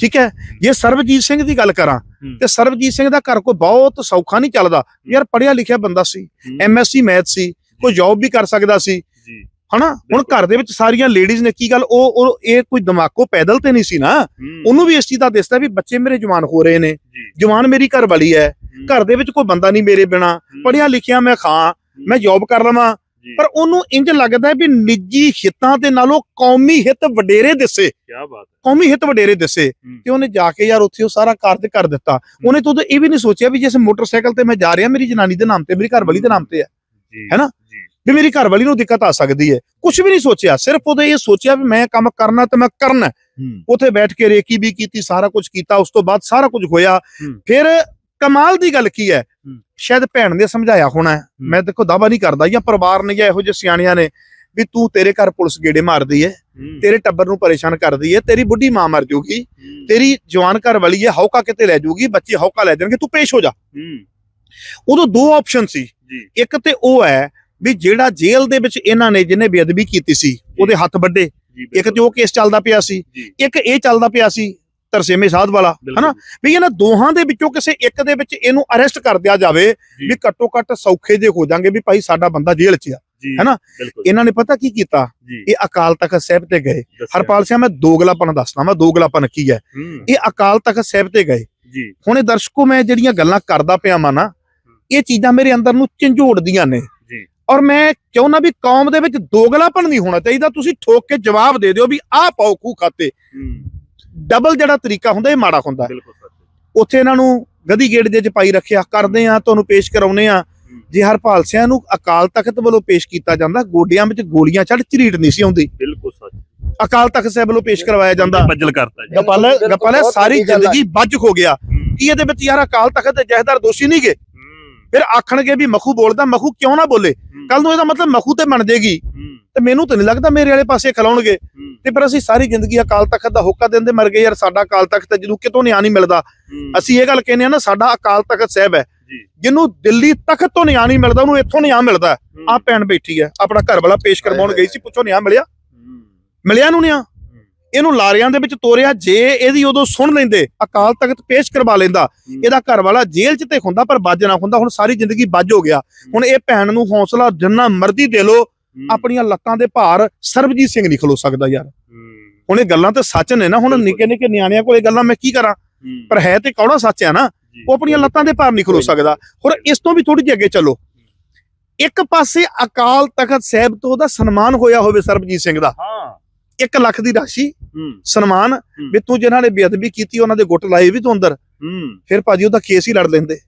ਠੀਕ ਹੈ? ਜੇ ਸਰਬਜੀਤ ਸਿੰਘ ਦੀ ਗੱਲ ਕਰਾਂ। ਤੇ ਸਰਬਜੀਤ ਸਿੰਘ ਦਾ ਘਰ ਕੋਈ ਬਹੁਤ ਸੌਖਾ ਨਹੀਂ ਚੱਲਦਾ। ਯਾਰ ਪੜਿਆ ਲਿਖਿਆ ਬੰਦਾ ਸੀ ਐਮਐਸਸੀ ਮੈਥ ਸੀ ਕੋਈ ਜੌਬ ਵੀ ਕਰ ਸਕਦਾ ਸੀ। ਹਨਾ? ਹੁਣ ਘਰ ਦੇ ਵਿੱਚ ਸਾਰੀਆਂ ਲੇਡੀਜ਼ ਨੇ ਕੀ ਗੱਲ ਉਹ ਉਹ ਇਹ ਕੋਈ ਦਿਮਾਗੋ ਪੈਦਲ ਤੇ ਨਹੀਂ ਸੀ ਨਾ। ਉਹਨੂੰ ਵੀ ਇਸ ਚੀਜ਼ ਦਾ ਦਿਸਦਾ ਵੀ ਬੱਚੇ ਮੇਰੇ ਜਵਾਨ ਹੋ ਰਹੇ ਨੇ। ਜਵਾਨ ਮੇਰੀ ਘਰ ਵਾਲੀ ਹੈ। ਘਰ ਦੇ ਵਿੱਚ ਕੋਈ ਬੰਦਾ ਨਹੀਂ ਮੇਰੇ ਬਿਨਾ। ਪੜਿਆ ਲਿਖਿਆ ਮੈਂ ਖਾਂ ਮੈਂ ਜੌਬ ਕਰ ਲਵਾਂ। ਪਰ ਉਹਨੂੰ ਇੰਜ ਲੱਗਦਾ ਵੀ ਨਿੱਜੀ ਹਿੱਤਾਂ ਦੇ ਨਾਲੋਂ ਕੌਮੀ ਹਿੱਤ ਵਡੇਰੇ ਦਿਸੇ। ਕਿਆ ਬਾਤ ਹੈ। ਕੌਮੀ ਹਿੱਤ ਵਡੇਰੇ ਦਿਸੇ। ਤੇ ਉਹਨੇ ਜਾ ਕੇ ਯਾਰ ਉੱਥੇ ਉਹ ਸਾਰਾ ਕਾਰਜ ਕਰ ਦਿੱਤਾ। ਉਹਨੇ ਤਾਂ ਇਹ ਵੀ ਨਹੀਂ ਸੋਚਿਆ ਵੀ ਜਿਸ ਮੋਟਰਸਾਈਕਲ ਤੇ ਮੈਂ ਜਾ ਰਿਹਾ ਮੇਰੀ ਜਨਾਨੀ ਦੇ ਨਾਮ ਤੇ ਮੇਰੀ ਘਰਵਾਲੀ ਦੇ ਨਾਮ ਤੇ ਹੈ। ਜੀ ਹੈ ਨਾ? ਜੀ। ਵੀ ਮੇਰੀ ਘਰਵਾਲੀ ਨੂੰ ਦਿੱਕਤ ਆ ਸਕਦੀ ਹੈ। ਕੁਝ ਵੀ ਨਹੀਂ ਸੋਚਿਆ। ਸਿਰਫ ਉਹਦੇ ਇਹ ਸੋਚਿਆ ਵੀ ਮੈਂ ਕੰਮ ਕਰਨਾ ਤੇ ਮੈਂ ਕਰਨਾ ਉੱਥੇ ਬੈਠ ਕੇ ਰੇਕੀ ਵੀ ਕੀਤੀ ਸਾਰਾ ਕੁਝ ਕੀਤਾ। ਉਸ ਤੋਂ ਬਾਅਦ ਸਾਰਾ ਕੁਝ ਹੋਇਆ। ਫਿਰ ਕਮਾਲ ਦੀ ਗੱਲ ਕੀ ਹੂੰ। ਸ਼ਾਇਦ ਭੈਣ ਨੇ ਸਮਝਾਇਆ ਹੋਣਾ। ਮੈਂ ਦੇਖੋ ਦਾਵਾ ਨਹੀਂ ਕਰਦਾ। ਜਾਂ ਪਰਿਵਾਰ ਨੇ ਜਾਂ ਇਹੋ ਜਿਹੇ ਸਿਆਣਿਆਂ ਨੇ ਵੀ ਤੂੰ ਤੇਰੇ ਘਰ ਪੁਲਿਸ ਗੇੜੇ ਮਾਰਦੀ ਹੂੰ, ਤੇਰੇ ਟੱਬਰ ਨੂੰ ਪਰੇਸ਼ਾਨ ਕਰਦੀ ਹੈ ਤੇਰੀ ਬੁੱਢੀ ਮਾਂ ਮਰ ਜਾਊਗੀ ਹੂੰ, ਤੇਰੀ ਜਵਾਨ ਘਰ ਵਾਲੀ ਹੈ ਹੌਕਾ ਕਿਤੇ ਲੈ ਜਾਊਗੀ ਬੱਚੇ ਹੌਕਾ ਲੈ ਜਾਣਗੇ ਤੂੰ ਪੇਸ਼ ਹੋ ਜਾ। ਉਦੋਂ ਦੋ ਆਪਸ਼ਨ ਸੀ। ਇੱਕ ਤੇ ਉਹ ਹੈ ਵੀ ਜਿਹੜਾ ਜੇਲ੍ਹ ਦੇ ਵਿੱਚ ਇਹਨਾਂ ਨੇ ਜਿਹਨੇ ਬੇਅਦਬੀ ਕੀਤੀ ਸੀ ਉਹਦੇ ਹੱਥ ਵੱਡੇ। ਇੱਕ ਤੇ ਉਹ ਕੇਸ ਚੱਲਦਾ ਪਿਆ ਸੀ। ਇੱਕ ਇਹ ਚੱਲਦਾ ਪਿਆ ਸੀ ਤਰਸੇਮੇ ਸਾਧ ਵਾਲਾ ਹਨਾ? ਵੀ ਇਹਨਾਂ ਦੋਹਾਂ ਦੇ ਵਿੱਚੋਂ ਕਿਸੇ ਇੱਕ ਦੇ ਵਿੱਚ ਇਹਨੂੰ ਅਰੈਸਟ ਕਰ ਦਿਆ ਜਾਵੇ। ਵੀ ਘੱਟੋ ਘੱਟ ਸੌਖੇ ਜੇ ਹੋ ਜਾਣਗੇ ਵੀ ਭਾਈ ਸਾਡਾ ਬੰਦਾ ਜੇਲ੍ਹ 'ਚ ਆ ਹੈਨਾ? ਇਹਨਾਂ ਨੇ ਪਤਾ ਕੀ ਕੀਤਾ? ਇਹ ਅਕਾਲ ਤਖਤ ਸਾਹਿਬ ਤੇ ਗਏ। ਹਰਪਾਲ ਸਿੰਘ ਮੈਂ ਦੋਗਲਾਪਨ ਦੱਸਦਾ ਮੈਂ ਦੋਗਲਾਪਨ ਕੀ ਹੈ। ਇਹ ਅਕਾਲ ਤਖਤ ਸਾਹਿਬ ਤੇ ਗਏ। ਹੁਣ ਇਹ ਦਰਸ਼ਕੋ ਮੈਂ ਜਿਹੜੀਆਂ ਗੱਲਾਂ ਕਰਦਾ ਪਿਆ ਮਾਂ ਨਾ ਇਹ ਚੀਜ਼ਾਂ ਮੇਰੇ ਅੰਦਰ ਨੂੰ ਝੰਜੋੜਦੀਆਂ ਨੇ। ਔਰ ਮੈਂ ਚਾਹੁੰਦਾ ਵੀ ਕੌਮ ਦੇ ਵਿੱਚ ਦੋਗਲਾਪਨ ਨਹੀਂ ਹੋਣਾ ਚਾਹੀਦਾ ਤੁਸੀਂ ਠੋਕ ਕੇ ਜਵਾਬ ਦੇ ਦਿਓ ਵੀ ਆਹ ਪਾਓ ਖੂ ਖਾਤੇ। ਡਬਲ ਜਿਹੜਾ ਤਰੀਕਾ ਹੁੰਦਾ ਇਹ ਮਾੜਾ ਹੁੰਦਾ। ਬਿਲਕੁਲ ਸੱਚ। ਉੱਥੇ ਇਹਨਾਂ ਨੂੰ ਗਦੀ ਗੇੜ ਦੇ ਚ ਪਾਈ ਰੱਖਿਆ। ਕਰਦੇ ਆ ਤੁਹਾਨੂੰ ਪੇਸ਼ ਕਰਾਉਨੇ ਆ ਜੇ ਹਰਪਾਲ ਸਿੰਘ ਨੂੰ ਅਕਾਲ ਤਖਤ ਵੱਲੋਂ ਪੇਸ਼ ਕੀਤਾ ਜਾਂਦਾ ਗੋਡਿਆਂ ਵਿੱਚ ਗੋਲੀਆਂ ਚੜ ਝਰੀਟ ਨਹੀਂ ਸੀ ਆਉਂਦੀ। ਬਿਲਕੁਲ ਸੱਚ। ਅਕਾਲ ਤਖਤ ਸਾਹਿਬ ਵੱਲੋਂ ਪੇਸ਼ ਕਰਵਾਇਆ ਜਾਂਦਾ। ਬੱਜਲ ਕਰਤਾ ਜੀ। ਗਪਾਲ ਗਪਾਲ ਸਾਰੀ। ਜ਼ਿੰਦਗੀ ਵੱਜ ਹੋ ਗਿਆ। ਕੀ ਇਹਦੇ ਵਿੱਚ ਯਾਰ ਅਕਾਲ ਤਖਤ ਦੇ ਜਹਦਾਰ ਦੋਸ਼ੀ ਨਹੀਂ ਗਏ? ਫਿਰ ਆਖਣਗੇ ਵੀ ਮਖੂ ਬੋਲਦਾ ਮਖੂ ਕਿਉਂ ਨਾ ਬੋਲੇ? ਕੱਲ ਨੂੰ ਇਹਦਾ ਮਤਲਬ ਮਖੂ ਤੇ ਬਣ ਜੇਗੀ। ਤੇ ਮੈਨੂੰ ਤਾਂ ਨਹੀਂ ਲੱਗਦਾ ਮੇਰੇ ਵਾਲੇ ਪਾਸੇ ਖਲਾਉਣਗੇ ਤੇ ਪਰ ਅਸੀਂ ਸਾਰੀ ਜ਼ਿੰਦਗੀ ਅਕਾਲ ਤਖਤ ਦਾ ਹੋਕਾ ਦਿੰਦੇ ਮਰ ਗਏ ਯਾਰ ਸਾਡਾ ਅਕਾਲ ਤਖਤ ਜਿਹਨੂੰ ਕਿਤੋਂ ਨਿਆਂ ਨਹੀਂ ਮਿਲਦਾ। ਅਸੀਂ ਇਹ ਗੱਲ ਕਹਿੰਦੇ ਆ ਨਾ ਸਾਡਾ ਅਕਾਲ ਤਖਤ ਸਾਹਿਬ ਹੈ। ਜਿਹਨੂੰ ਦਿੱਲੀ ਤਖਤ ਤੋਂ ਨਿਆਂ ਨਹੀਂ ਮਿਲਦਾ ਉਹਨੂੰ ਇੱਥੋਂ ਨਿਆਂ ਮਿਲਦਾ। ਆ ਭੈਣ ਬੈਠੀ ਹੈ ਆਪਣਾ ਘਰ ਵਾਲਾ ਪੇਸ਼ ਕਰਵਾਉਣ ਗਈ ਸੀ ਪੁੱਛੋ ਨਿਆਂ ਮਿਲਿਆ। ਮਿਲਿਆ ਨੂੰ ਨਿਆਂ ਇਹਨੂੰ ਲਾਰਿਆਂ ਦੇ ਵਿੱਚ ਤੋਰਿਆ ਜੇ ਇਹਦੀ ਉਦੋਂ ਸੁਣ ਲੈਂਦੇ ਅਕਾਲ ਤਖਤ ਪੇਸ਼ ਕਰਵਾ ਲੈਂਦਾ। ਇਹਦਾ ਘਰ ਵਾਲਾ ਜੇਲ੍ਹ 'ਚ ਤੇ ਹੁੰਦਾ ਪਰ ਬੱਜ ਨਾ ਹੁੰਦਾ ਹੁਣ ਸਾਰੀ ਜ਼ਿੰਦਗੀ ਬੱਜ ਹੋ ਗਿਆ। ਹੁਣ ਇਹ ਭੈਣ ਨੂੰ ਹੌਸਲਾ ਜਿੰਨਾ ਮਰਜ਼ੀ ਦੇ ਲੋ ਆਪਣੀਆਂ ਲੱਤਾਂ ਦੇ ਭਾਰ ਸਰਬਜੀਤ ਸਿੰਘ ਨਹੀਂ ਖਲੋ ਸਕਦਾ ਯਾਰ। ਹੁਣ ਇਹ ਗੱਲਾਂ ਤੇ ਸੱਚ ਨੇ ਨਾ ਹੁਣ। ਨਿੱਕੇ ਨਿੱਕੇ ਨਿਆਣਿਆਂ ਕੋਲ ਇਹ ਗੱਲਾਂ ਮੈਂ ਕੀ ਕਰਾਂ? ਪਰ ਹੈ ਤੇ ਕੌੜਾ ਸੱਚ ਹੈ ਨਾ ਉਹ ਆਪਣੀਆਂ ਲੱਤਾਂ ਦੇ ਭਾਰ ਨਹੀਂ ਖਲੋ ਸਕਦਾ। ਹੋਰ ਇਸ ਤੋਂ ਵੀ ਥੋੜੀ ਜਿਹੀ ਅੱਗੇ ਚੱਲੋ। ਇੱਕ ਪਾਸੇ ਅਕਾਲ ਤਖਤ ਸਾਹਿਬ ਤੋਂ ਉਹਦਾ ਸਨਮਾਨ ਹੋਇਆ ਹੋਵੇ ਸਰਬਜੀਤ ਸਿੰਘ ਦਾ। ਹਾਂ। 1 ਲੱਖ ਦੀ ਰਾਸ਼ੀ ਸਨਮਾਨ ਵੀ ਤੂੰ ਜਿਨ੍ਹਾਂ ਨੇ ਬੇਅਦਬੀ ਕੀਤੀ ਉਹਨਾਂ ਦੇ ਗੁੱਟ ਲਾਏ ਵੀ ਤੂੰ ਅੰਦਰ। ਹੂੰ, ਫਿਰ ਭਾਜੀ ਉਹਦਾ ਕੇਸ ਹੀ ਲੜ ਲੈਂਦੇ।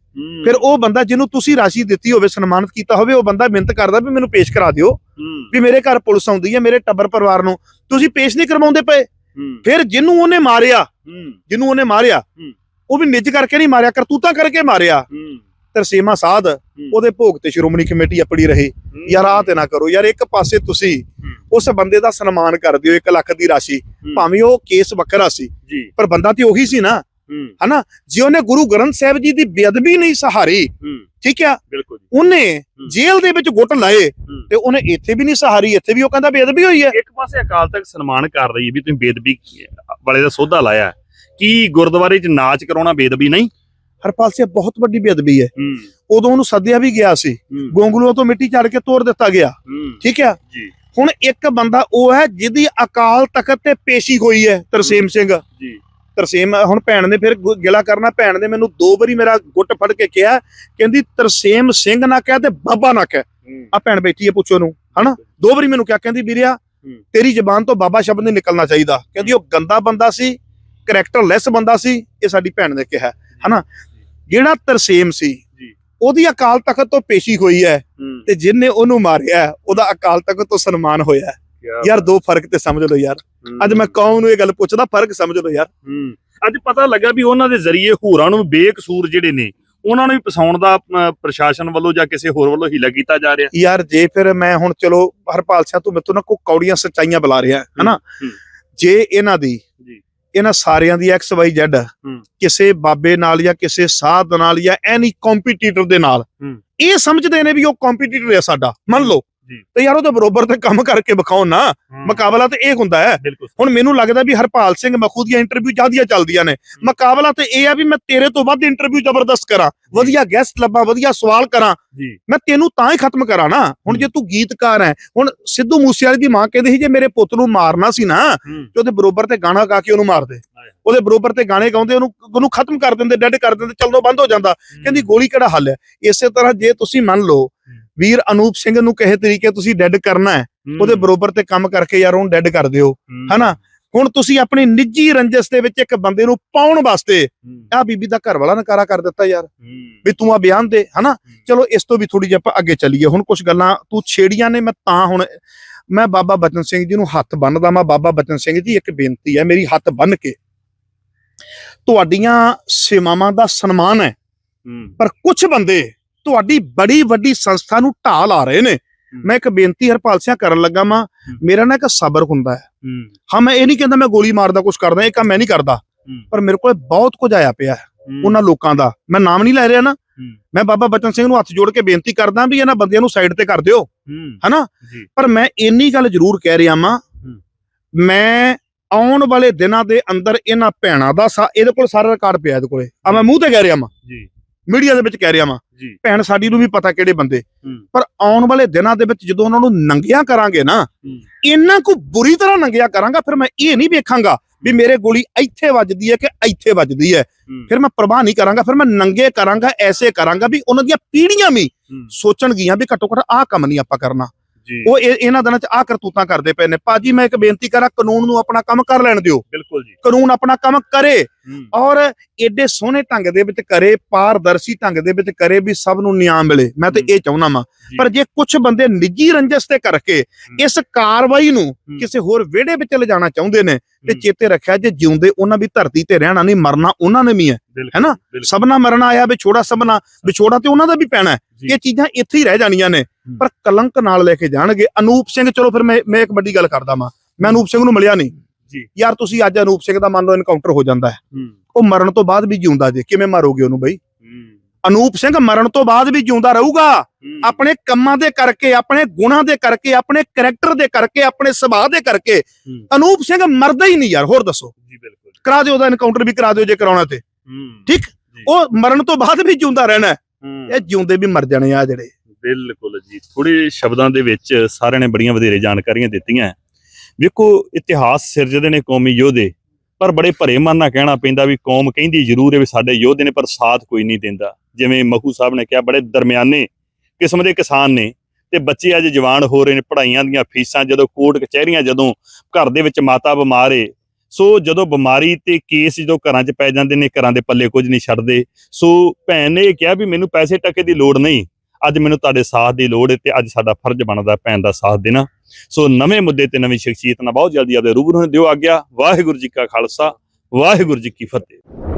ਫਿਰ ਉਹ ਬੰਦਾ ਜਿਹਨੂੰ ਤੁਸੀਂ ਰਾਸ਼ੀ ਦਿੱਤੀ ਹੋਵੇ ਸਨਮਾਨਿਤ ਕੀਤਾ ਹੋਵੇ ਉਹ ਬੰਦਾ ਮਿਹਨਤ ਕਰਦਾ ਵੀ ਮੈਨੂੰ ਪੇਸ਼ ਕਰਾ ਦਿਓ ਹੂੰ, ਵੀ ਮੇਰੇ ਘਰ ਪੁਲਿਸ ਆਉਂਦੀ ਹੈ ਮੇਰੇ ਟੱਬਰ ਪਰਿਵਾਰ ਨੂੰ। ਤੁਸੀਂ ਪੇਸ਼ ਨਹੀਂ ਕਰਵਾਉਂਦੇ ਪਏ। ਹੂੰ, ਫਿਰ ਜਿਹਨੂੰ ਉਹਨੇ ਮਾਰਿਆ ਹੂੰ, ਜਿਹਨੂੰ ਉਹਨੇ ਮਾਰਿਆ ਹੂੰ। ਉਹ ਵੀ ਨਿੱਜ ਕਰਕੇ ਨਹੀਂ ਮਾਰਿਆ ਕਰਤੂਤਾਂ ਕਰਕੇ ਮਾਰਿਆ। ਹੂੰ, ਤਰਸੇਮਾ ਸਾਧ ਉਹਦੇ ਭੋਗ ਤੇ ਸ਼੍ਰੋਮਣੀ ਕਮੇਟੀ ਆਪਣੀ ਰਹੇ। ਹੂੰ, ਯਾਰ ਆਹ ਤੇ ਨਾ ਕਰੋ। ਯਾਰ ਇੱਕ ਪਾਸੇ ਤੁਸੀਂ ਹੂੰ। ਉਸ ਬੰਦੇ ਦਾ ਸਨਮਾਨ ਕਰ ਦਿਓ 1 ਲੱਖ ਦੀ ਰਾਸ਼ੀ। ਹੂੰ, ਭਾਵੇਂ ਉਹ ਕੇਸ ਵੱਖਰਾ ਸੀ ਪਰ ਬੰਦਾ ਤੇ ਉਹੀ ਸੀ ਨਾ। ਹੂੰ, ਹਨਾ? ਜੇ ਉਹਨੇ ਗੁਰੂ ਗ੍ਰੰਥ ਸਾਹਿਬ ਜੀ ਦੀ ਬੇਅਦਬੀ ਨਹੀਂ ਸਹਾਰੀ ਠੀਕ ਆ? ਉਹਨੇ ਜੇਲ੍ਹ ਦੇ ਵਿੱਚ ਗੁੱਟ ਲਾਏ। ਤੇ ਉਹਨੇ ਇੱਥੇ ਵੀ ਨਹੀਂ ਸਹਾਰੀ ਇੱਥੇ ਵੀ ਉਹ ਕਹਿੰਦਾ ਬੇਅਦਬੀ ਹੋਈ ਹੈ। ਇੱਕ ਪਾਸੇ ਅਕਾਲ ਤਖਤ ਸਨਮਾਨ ਕਰ ਰਹੀ ਹੈ ਵੀ ਤੁਸੀਂ ਬੇਦਬੀ ਵਾਲੇ ਦਾ ਸੋਧਾ ਲਾਇਆ। ਕੀ ਗੁਰਦੁਆਰੇ 'ਚ ਨਾਚ ਕਰਾਉਣਾ ਬੇਦਬੀ ਨਹੀਂ? ਹਰਪਾਲ ਸਿੰਘ ਬਹੁਤ ਵੱਡੀ ਬੇਅਦਬੀ ਹੈ। ਉਦੋਂ ਉਹਨੂੰ ਸੱਦਿਆ ਵੀ ਗਿਆ ਸੀ। ਗੋਂਗਲੂਆਂ ਤੋਂ ਮਿੱਟੀ ਝਾੜ ਕੇ ਤੋੜ ਦਿੱਤਾ ਗਿਆ। ਠੀਕ ਹੈ ਜੀ। ਹੁਣ ਇੱਕ ਬੰਦਾ ਉਹ ਹੈ ਜਿਹਦੀ ਅਕਾਲ ਤਖਤ ਤੇ ਪੇਸ਼ੀ ਹੋਈ ਹੈ ਤਰਸੇਮ ਸਿੰਘ। ਜੀ। ਤਰਸੇਮ ਹੁਣ ਭੈਣ ਨੇ ਫਿਰ ਗਿਲਾ ਕਰਨਾ। ਭੈਣ ਨੇ ਮੈਨੂੰ ਦੋ ਵਾਰੀ ਮੇਰਾ ਗੁੱਟ ਫੜ ਕੇ ਕਿਹਾ ਕਹਿੰਦੀ ਤਰਸੇਮ ਸਿੰਘ ਨਾ ਕਹਿ ਤੇ ਬਾਬਾ ਨਾ ਕਹਿ। ਆ ਭੈਣ ਬੈਠੀ ਹੈ ਪੁੱਛੋ ਨੂੰ ਹਨਾ? ਦੋ ਵਾਰੀ ਮੈਨੂੰ ਕਿਹਾ ਕਹਿੰਦੀ ਵੀਰਿਆ। ਤੇਰੀ ਜ਼ਬਾਨ ਤੋਂ ਬਾਬਾ ਸ਼ਬਦ ਨਹੀਂ ਨਿਕਲਣਾ ਚਾਹੀਦਾ। ਕਹਿੰਦੀ ਉਹ ਗੰਦਾ ਬੰਦਾ ਸੀ ਕਰੈਕਟਰਲੈਸ ਬੰਦਾ ਸੀ ਇਹ ਸਾਡੀ ਭੈਣ ਨੇ ਕਿਹਾ ਹਨਾ? ਜਿਹੜਾ ਤਰਸੇਮ ਸੀ। ਉਹਦੀ ਅਕਾਲ ਤਖਤ ਤੋਂ ਪੇਸ਼ੀ ਹੋਈ ਹੈ ਤੇ ਜਿਨਨੇ ਉਹਨੂੰ ਮਾਰਿਆ ਉਹਦਾ ਅਕਾਲ ਤਖਤ ਤੋਂ ਸਨਮਾਨ ਹੋਇਆ। ਯਾਰ ਦੋ ਫ਼ਰਕ ਤੇ ਸਮਝ ਲਓ ਯਾਰ। ਅੱਜ ਮੈਂ ਕੌਮ ਨੂੰ ਇਹ ਗੱਲ ਪੁੱਛਦਾ ਫ਼ਰਕ ਸਮਝ ਲਓ ਯਾਰ। ਅੱਜ ਪਤਾ ਲੱਗਾ ਵੀ ਉਹਨਾਂ ਦੇ ਜ਼ਰੀਏ ਹੋਰਾਂ ਨੂੰ ਬੇਕਸੂਰ ਜਿਹੜੇ ਨੇ ਉਹਨਾਂ ਨੂੰ ਵੀ ਫਸਾਉਣ ਦਾ ਪ੍ਰਸ਼ਾਸਨ ਵੱਲੋਂ ਜਾਂ ਕਿਸੇ ਹੋਰ ਵੱਲੋਂ ਹੀਲਾ ਕੀਤਾ ਜਾ ਰਿਹਾ। ਯਾਰ ਜੇ ਫਿਰ ਮੈਂ ਹੁਣ ਚਲੋ ਹਰਪਾਲ ਸਿੰਘ ਤੂੰ ਮੇਤੋਂ ਨਾ ਕੋ ਕੌੜੀਆਂ ਸੱਚਾਈਆਂ ਬੁਲਾ ਰਿਹਾ ਹਨਾ? ਜੇ ਇਹਨਾਂ ਦੀ ਇਹਨਾਂ ਸਾਰਿਆਂ ਦੀ ਐਕਸ ਵਾਈ ਜ਼ੈਡ। ਕਿਸੇ ਬਾਬੇ ਨਾਲ ਜਾਂ ਕਿਸੇ ਸਾਧ ਨਾਲ ਜਾਂ ਐਨੀ ਕੰਪੀਟੀਟਰ ਦੇ ਨਾਲ। ਇਹ ਸਮਝਦੇ ਨੇ ਵੀ ਉਹ ਕੰਪੀਟੀਟਰ ਹੈ ਸਾਡਾ। ਮੰਨ ਲਓ। ਤੇ ਯਾਰ ਉਹਦੇ ਬਰੋਬਰ ਤੇ ਕੰਮ ਕਰਕੇ ਵਿਖਾਓ ਨਾ। ਮੁਕਾਬਲਾ ਤੇ ਇਹ ਹੁੰਦਾ ਹੈ। ਹੁਣ ਮੈਨੂੰ ਲੱਗਦਾ ਵੀ ਹਰਪਾਲ ਸਿੰਘ ਮਖੂ ਦੀਆਂ ਇੰਟਰਵਿਊ ਜ਼ਿਆਦੀਆਂ ਚੱਲਦੀਆਂ ਨੇ। ਮੁਕਾਬਲਾ ਤੇ ਇਹ ਆ ਵੀ ਮੈਂ ਤੇਰੇ ਤੋਂ ਵੱਧ ਇੰਟਰਵਿਊ ਜ਼ਬਰਦਸਤ ਕਰਾਂ। ਵਧੀਆ ਗੈਸਟ ਲੱਭਾਂ ਵਧੀਆ ਸਵਾਲ ਕਰਾਂ। ਮੈਂ ਤੈਨੂੰ ਤਾਂ ਹੀ ਖਤਮ ਕਰਾਂ ਨਾ। ਹੁਣ ਜੇ ਤੂੰ ਗੀਤਕਾਰ ਹੈ ਹੁਣ ਸਿੱਧੂ ਮੂਸੇਵਾਲੇ ਦੀ ਮਾਂ ਕਹਿੰਦੀ ਸੀ ਜੇ ਮੇਰੇ ਪੁੱਤ ਨੂੰ ਮਾਰਨਾ ਸੀ ਨਾ ਤੇ ਉਹਦੇ ਬਰੋਬਰ ਤੇ ਗਾਣਾ ਗਾ ਕੇ ਉਹਨੂੰ ਮਾਰ ਦੇ। ਉਹਦੇ ਬਰੋਬਰ ਤੇ ਗਾਣੇ ਗਾਉਂਦੇ ਉਹਨੂੰ ਉਹਨੂੰ ਖਤਮ ਕਰ ਦਿੰਦੇ ਡੈਡ ਕਰ ਦਿੰਦੇ ਚੱਲਣੋਂ ਬੰਦ ਹੋ ਜਾਂਦਾ। ਕਹਿੰਦੀ ਗੋਲੀ ਕਿਹੜਾ ਹੱਲ ਹੈ? ਇਸੇ ਤਰ੍ਹਾਂ ਜੇ ਤੁਸੀਂ ਮੰਨ ਲਓ ਵੀਰ ਅਨੂਪ ਸਿੰਘ ਨੂੰ ਕਿਸੇ ਤਰੀਕੇ ਤੁਸੀਂ ਡੈਡ ਕਰਨਾ ਹੈ ਉਹਦੇ ਬਰੋਬਰ ਤੇ ਕੰਮ ਕਰਕੇ ਯਾਰ ਉਹਨੂੰ ਡੈਡ ਕਰ ਦਿਓ ਹਨਾ? ਹੁਣ ਤੁਸੀਂ ਆਪਣੀ ਨਿੱਜੀ ਰੰਜਸ ਦੇ ਵਿੱਚ ਇੱਕ ਬੰਦੇ ਨੂੰ ਪਾਉਣ ਵਾਸਤੇ ਆ ਬੀਬੀ ਦਾ ਘਰ ਵਾਲਾ ਨਕਾਰਾ ਕਰ ਦਿੱਤਾ ਯਾਰ। ਵੀ ਤੂੰ ਆ ਬਿਆਨ ਦੇ ਹਨਾ? ਚਲੋ ਇਸ ਤੋਂ ਵੀ ਥੋੜੀ ਜਿਹੀ ਆਪਾਂ ਅੱਗੇ ਚੱਲੀਏ। ਹੁਣ ਕੁਝ ਗੱਲਾਂ ਤੂੰ ਛੇੜੀਆਂ ਨੇ ਮੈਂ ਤਾਂ ਹੁਣ ਮੈਂ ਬਾਬਾ ਬਚਨ ਸਿੰਘ ਜੀ ਨੂੰ ਹੱਥ ਬੰਨਦਾ ਮੈਂ ਬਾਬਾ ਬਚਨ ਸਿੰਘ ਜੀ ਇੱਕ ਬੇਨਤੀ ਹੈ ਮੇਰੀ ਹੱਥ ਬੰਨ ਕੇ। ਤੁਹਾਡੀਆਂ ਸੇਵਾਵਾਂ ਦਾ ਸਨਮਾਨ ਹੂੰ, ਪਰ ਕੁਝ ਬੰਦੇ ਤੁਹਾਡੀ ਬੜੀ ਵੱਡੀ ਸੰਸਥਾ ਨੂੰ ਢਾਹ ਲਾ ਰਹੇ ਨੇ। ਮੈਂ ਇੱਕ ਬੇਨਤੀ ਹਰਪਾਲ ਸਿੰਘ ਕਰਨ ਲੱਗਾ ਮਾਂ ਮੇਰਾ ਨਾ ਇੱਕ ਸਬਰ ਹੁੰਦਾ ਹੈ। ਹੂੰ, ਮੈਂ ਇਹ ਨਹੀਂ ਕਹਿੰਦਾ ਮੈਂ ਗੋਲੀ ਮਾਰਦਾ ਕੁਝ ਕਰਦਾ ਇਹ ਕੰਮ ਮੈਂ ਨਹੀਂ ਕਰਦਾ। ਪਰ ਮੇਰੇ ਕੋਲ ਬਹੁਤ ਕੁਝ ਆਇਆ ਪਿਆ ਹੈ ਉਹਨਾਂ ਲੋਕਾਂ ਦਾ। ਮੈਂ ਨਾਮ ਨਹੀਂ ਲੈ ਰਿਹਾ ਨਾ। ਮੈਂ ਬਾਬਾ ਬਚਨ ਸਿੰਘ ਨੂੰ ਹੱਥ ਜੋੜ ਕੇ ਬੇਨਤੀ ਕਰਦਾ ਵੀ ਇਹਨਾਂ ਬੰਦਿਆਂ ਨੂੰ ਸਾਈਡ ਤੇ ਕਰ ਦਿਓ। ਹਨਾ? ਪਰ ਮੈਂ ਇੰਨੀ ਗੱਲ ਜ਼ਰੂਰ ਕਹਿ ਰਿਹਾ ਮਾਂ। ਮੈਂ ਆਉਣ ਵਾਲੇ ਦਿਨਾਂ ਦੇ ਅੰਦਰ ਇਹਨਾਂ ਭੈਣਾਂ ਦਾ ਇਹਦੇ ਕੋਲ ਸਾਰਾ ਰਿਕਾਰਡ ਪਿਆ ਇਹਦੇ ਕੋਲੇ। ਆ ਮੈਂ ਮੂੰਹ ਤੇ ਕਹਿ ਰਿਹਾ ਮਾਂ ਜੀ। ਮੀਡੀਆ ਦੇ ਵਿੱਚ ਕਹਿ ਰਿਹਾ ਮਾਂ ਭੈਣ ਸਾਡੀ ਨੂੰ ਵੀ ਪਤਾ ਕਿਹੜੇ ਬੰਦੇ। ਪਰ ਆਉਣ ਵਾਲੇ ਦਿਨਾਂ ਦੇ ਵਿੱਚ ਜਦੋਂ ਉਹਨਾਂ ਨੂੰ ਨੰਗਿਆ ਕਰਾਂਗੇ ਨਾ। ਇੰਨਾ ਕੁ ਬੁਰੀ ਤਰ੍ਹਾਂ ਨੰਗਿਆ ਕਰਾਂਗਾ ਫਿਰ ਮੈਂ ਇਹ ਨਹੀਂ ਵੇਖਾਂਗਾ ਵੀ ਮੇਰੇ ਗੋਲੀ ਇੱਥੇ ਵੱਜਦੀ ਹੈ ਕਿ ਇੱਥੇ ਵੱਜਦੀ ਹੈ। ਫਿਰ ਮੈਂ ਪ੍ਰਵਾਹ ਨਹੀਂ ਕਰਾਂਗਾ ਫਿਰ ਮੈਂ ਨੰਗੇ ਕਰਾਂਗਾ ਐਸੇ ਕਰਾਂਗਾ ਵੀ ਉਹਨਾਂ ਦੀਆਂ ਪੀੜ੍ਹੀਆਂ ਵੀ। ਸੋਚਣਗੀਆਂ ਵੀ ਘੱਟੋ ਘੱਟ ਆਹ ਕੰਮ ਨਹੀਂ ਆਪਾਂ ਕਰਨਾ ਉਹ ਇਹ- ਇਹਨਾਂ ਦਿਨਾਂ 'ਚ ਆਹ ਕਰਤੂਤਾਂ ਕਰਦੇ ਪਏ ਨੇ। ਪਾਜੀ ਮੈਂ ਇੱਕ ਬੇਨਤੀ ਕਰਾਂ ਕਾਨੂੰਨ ਨੂੰ ਆਪਣਾ ਕੰਮ ਕਰ ਲੈਣ ਦਿਓ। ਬਿਲਕੁਲ ਜੀ। ਕਾਨੂੰਨ ਆਪਣਾ ਕੰਮ ਕਰੇ ਔਰ ਏਡੇ ਸੋਹਣੇ ਢੰਗ ਦੇ ਵਿੱਚ ਕਰੇ ਪਾਰਦਰਸ਼ੀ ਢੰਗ ਦੇ ਵਿੱਚ ਕਰੇ ਵੀ ਸਭ ਨੂੰ ਨਿਆਂ ਮਿਲੇ। ਮੈਂ ਤੇ ਇਹ ਚਾਹੁੰਦਾ ਵਾਂ। ਪਰ ਜੇ ਕੁਝ ਬੰਦੇ ਨਿੱਜੀ ਰੰਜਸ ਤੇ ਕਰਕੇ ਇਸ ਕਾਰਵਾਈ ਨੂੰ ਕਿਸੇ ਹੋਰ ਵਿਹੜੇ ਵਿੱਚ ਲਿਜਾਣਾ ਚਾਹੁੰਦੇ ਨੇ ਤੇ। ਚੇਤੇ ਰੱਖਿਆ ਜੇ ਜਿਉਂਦੇ ਉਹਨਾਂ ਵੀ ਧਰਤੀ ਤੇ ਰਹਿਣਾ ਨਹੀਂ ਮਰਨਾ ਉਹਨਾਂ ਨੇ ਵੀ ਹੈ ਹੈਨਾ? ਸਭਨਾ ਮਰਨਾ ਆਇਆ ਵਿਛੋੜਾ ਸਭਨਾ ਵਿਛੋੜਾ ਤੇ ਉਹਨਾਂ ਦਾ ਵੀ ਪੈਣਾ। ਇਹ ਚੀਜ਼ਾਂ ਇੱਥੇ ਹੀ ਰਹਿ ਜਾਣੀਆਂ ਨੇ। ਪਰ ਕਲੰਕ ਨਾਲ ਲੈ ਕੇ ਜਾਣਗੇ ਅਨੂਪ ਸਿੰਘ ਚਲੋ ਫਿਰ ਮੈਂ ਮੈਂ ਇੱਕ ਵੱਡੀ ਗੱਲ ਕਰਦਾ ਵਾਂ ਮੈਂ ਅਨੂਪ ਸਿੰਘ ਨੂੰ ਮਿਲਿਆ ਨਹੀਂ ਜੀ। ਯਾਰ ਤੁਸੀਂ ਅੱਜ ਅਨੂਪ ਸਿੰਘ ਦਾ ਮੰਨ ਲਓ ਐਨਕਾਊਂਟਰ ਹੋ ਜਾਂਦਾ ਹੈ ਉਹ ਮਰਨ ਤੋਂ ਬਾਅਦ ਵੀ ਜਿਉਂਦਾ ਜੇ ਕਿਵੇਂ ਮਾਰੋਗੇ ਉਹਨੂੰ ਬਈ ਅਨੂਪ ਸਿੰਘ ਮਰਨ ਤੋਂ ਬਾਅਦ ਵੀ ਜਿਉਂਦਾ ਰਹੂਗਾ। ਆਪਣੇ ਕੰਮਾਂ ਦੇ ਕਰਕੇ ਆਪਣੇ ਗੁਣਾਂ ਦੇ ਕਰਕੇ ਆਪਣੇ ਕੈਰੈਕਟਰ ਦੇ ਕਰਕੇ ਆਪਣੇ ਸੁਭਾਅ ਦੇ ਕਰਕੇ। ਅਨੂਪ ਸਿੰਘ ਮਰਦਾ ਹੀ ਨਹੀਂ ਯਾਰ ਹੋਰ ਦੱਸੋ। ਜੀ ਬਿਲਕੁਲ। ਕਰਾ ਦਿਓ ਉਹਦਾ ਐਨਕਾਊਂਟਰ ਵੀ ਕਰਾ ਦਿਓ ਜੇ ਕਰਾਉਣਾ ਤੇ। ਠੀਕ। ਉਹ ਮਰਨ ਤੋਂ ਬਾਅਦ ਵੀ ਜਿਉਂਦਾ ਰਹਿਣਾ ਇਹ ਜਿਉਂਦੇ ਵੀ ਮਰ ਜਾਣੇ ਆ ਜਿਹੜੇ। ਬਿਲਕੁਲ ਜੀ। ਥੋੜੇ ਸ਼ਬਦਾਂ ਦੇ ਵਿੱਚ ਸਾਰਿਆਂ ਨੇ ਬੜੀਆਂ ਵਧੇਰੇ ਜਾਣਕਾਰੀਆਂ ਦਿੱਤੀਆਂ। ਵੇਖੋ ਇਤਿਹਾਸ ਸਿਰਜਦੇ ਨੇ ਕੌਮੀ ਯੋਧੇ ਪਰ ਬੜੇ ਭਰੇ ਮਨ ਨਾਲ ਕਹਿਣਾ ਪੈਂਦਾ ਵੀ ਕੌਮ ਕਹਿੰਦੀ ਜ਼ਰੂਰ ਹੈ ਵੀ ਸਾਡੇ ਯੋਧੇ ਨੇ ਪਰ ਸਾਥ ਕੋਈ ਨਹੀਂ ਦਿੰਦਾ। ਜਿਵੇਂ ਮਹੂ ਸਾਹਿਬ ਨੇ ਕਿਹਾ, ਬੜੇ ਦਰਮਿਆਨੇ ਕਿਸਮ ਦੇ ਕਿਸਾਨ ਨੇ ਤੇ ਬੱਚੇ ਅੱਜ ਜਵਾਨ ਹੋ ਰਹੇ ਨੇ, ਪੜ੍ਹਾਈਆਂ ਦੀਆਂ ਫੀਸਾਂ, ਜਦੋਂ ਕੋਰਟ ਕਚਹਿਰੀਆਂ ਜਦੋਂ ਘਰ ਦੇ ਵਿੱਚ ਮਾਤਾ ਬਿਮਾਰ ਏ, ਸੋ ਜਦੋਂ ਬਿਮਾਰੀ ਤੇ ਕੇਸ ਜਦੋਂ ਘਰਾਂ 'ਚ ਪੈ ਜਾਂਦੇ ਨੇ, ਘਰਾਂ ਦੇ ਪੱਲੇ ਕੁਝ ਨਹੀਂ ਛੱਡਦੇ, ਸੋ ਭੈਣ ਨੇ ਇਹ ਕਿਹਾ ਵੀ ਮੈਨੂੰ ਪੈਸੇ ਟਕੇ ਦੀ ਲੋੜ ਨਹੀਂ, ਅੱਜ ਮੈਨੂੰ ਤੁਹਾਡੇ ਸਾਥ ਦੀ ਲੋੜ ਹੈ ਤੇ ਅੱਜ ਸਾਡਾ ਫਰਜ਼ ਬਣਦਾ ਭੈਣ ਦਾ ਸਾਥ ਦੇਣਾ। ਸੋ ਨਵੇਂ ਮੁੱਦੇ ਤੇ ਨਵੀਂ ਸ਼ਖਸੀਅਤ ਨਾਲ ਬਹੁਤ ਜਲਦੀ ਆਪਦੇ ਰੂਬਰੂ ਹੋਣ ਦਿਓ ਆਗਿਆ, ਵਾਹਿਗੁਰੂ ਜੀ ਕਾ ਖਾਲਸਾ, ਵਾਹਿਗੁਰੂ ਜੀ ਕੀ ਫਤਿਹ।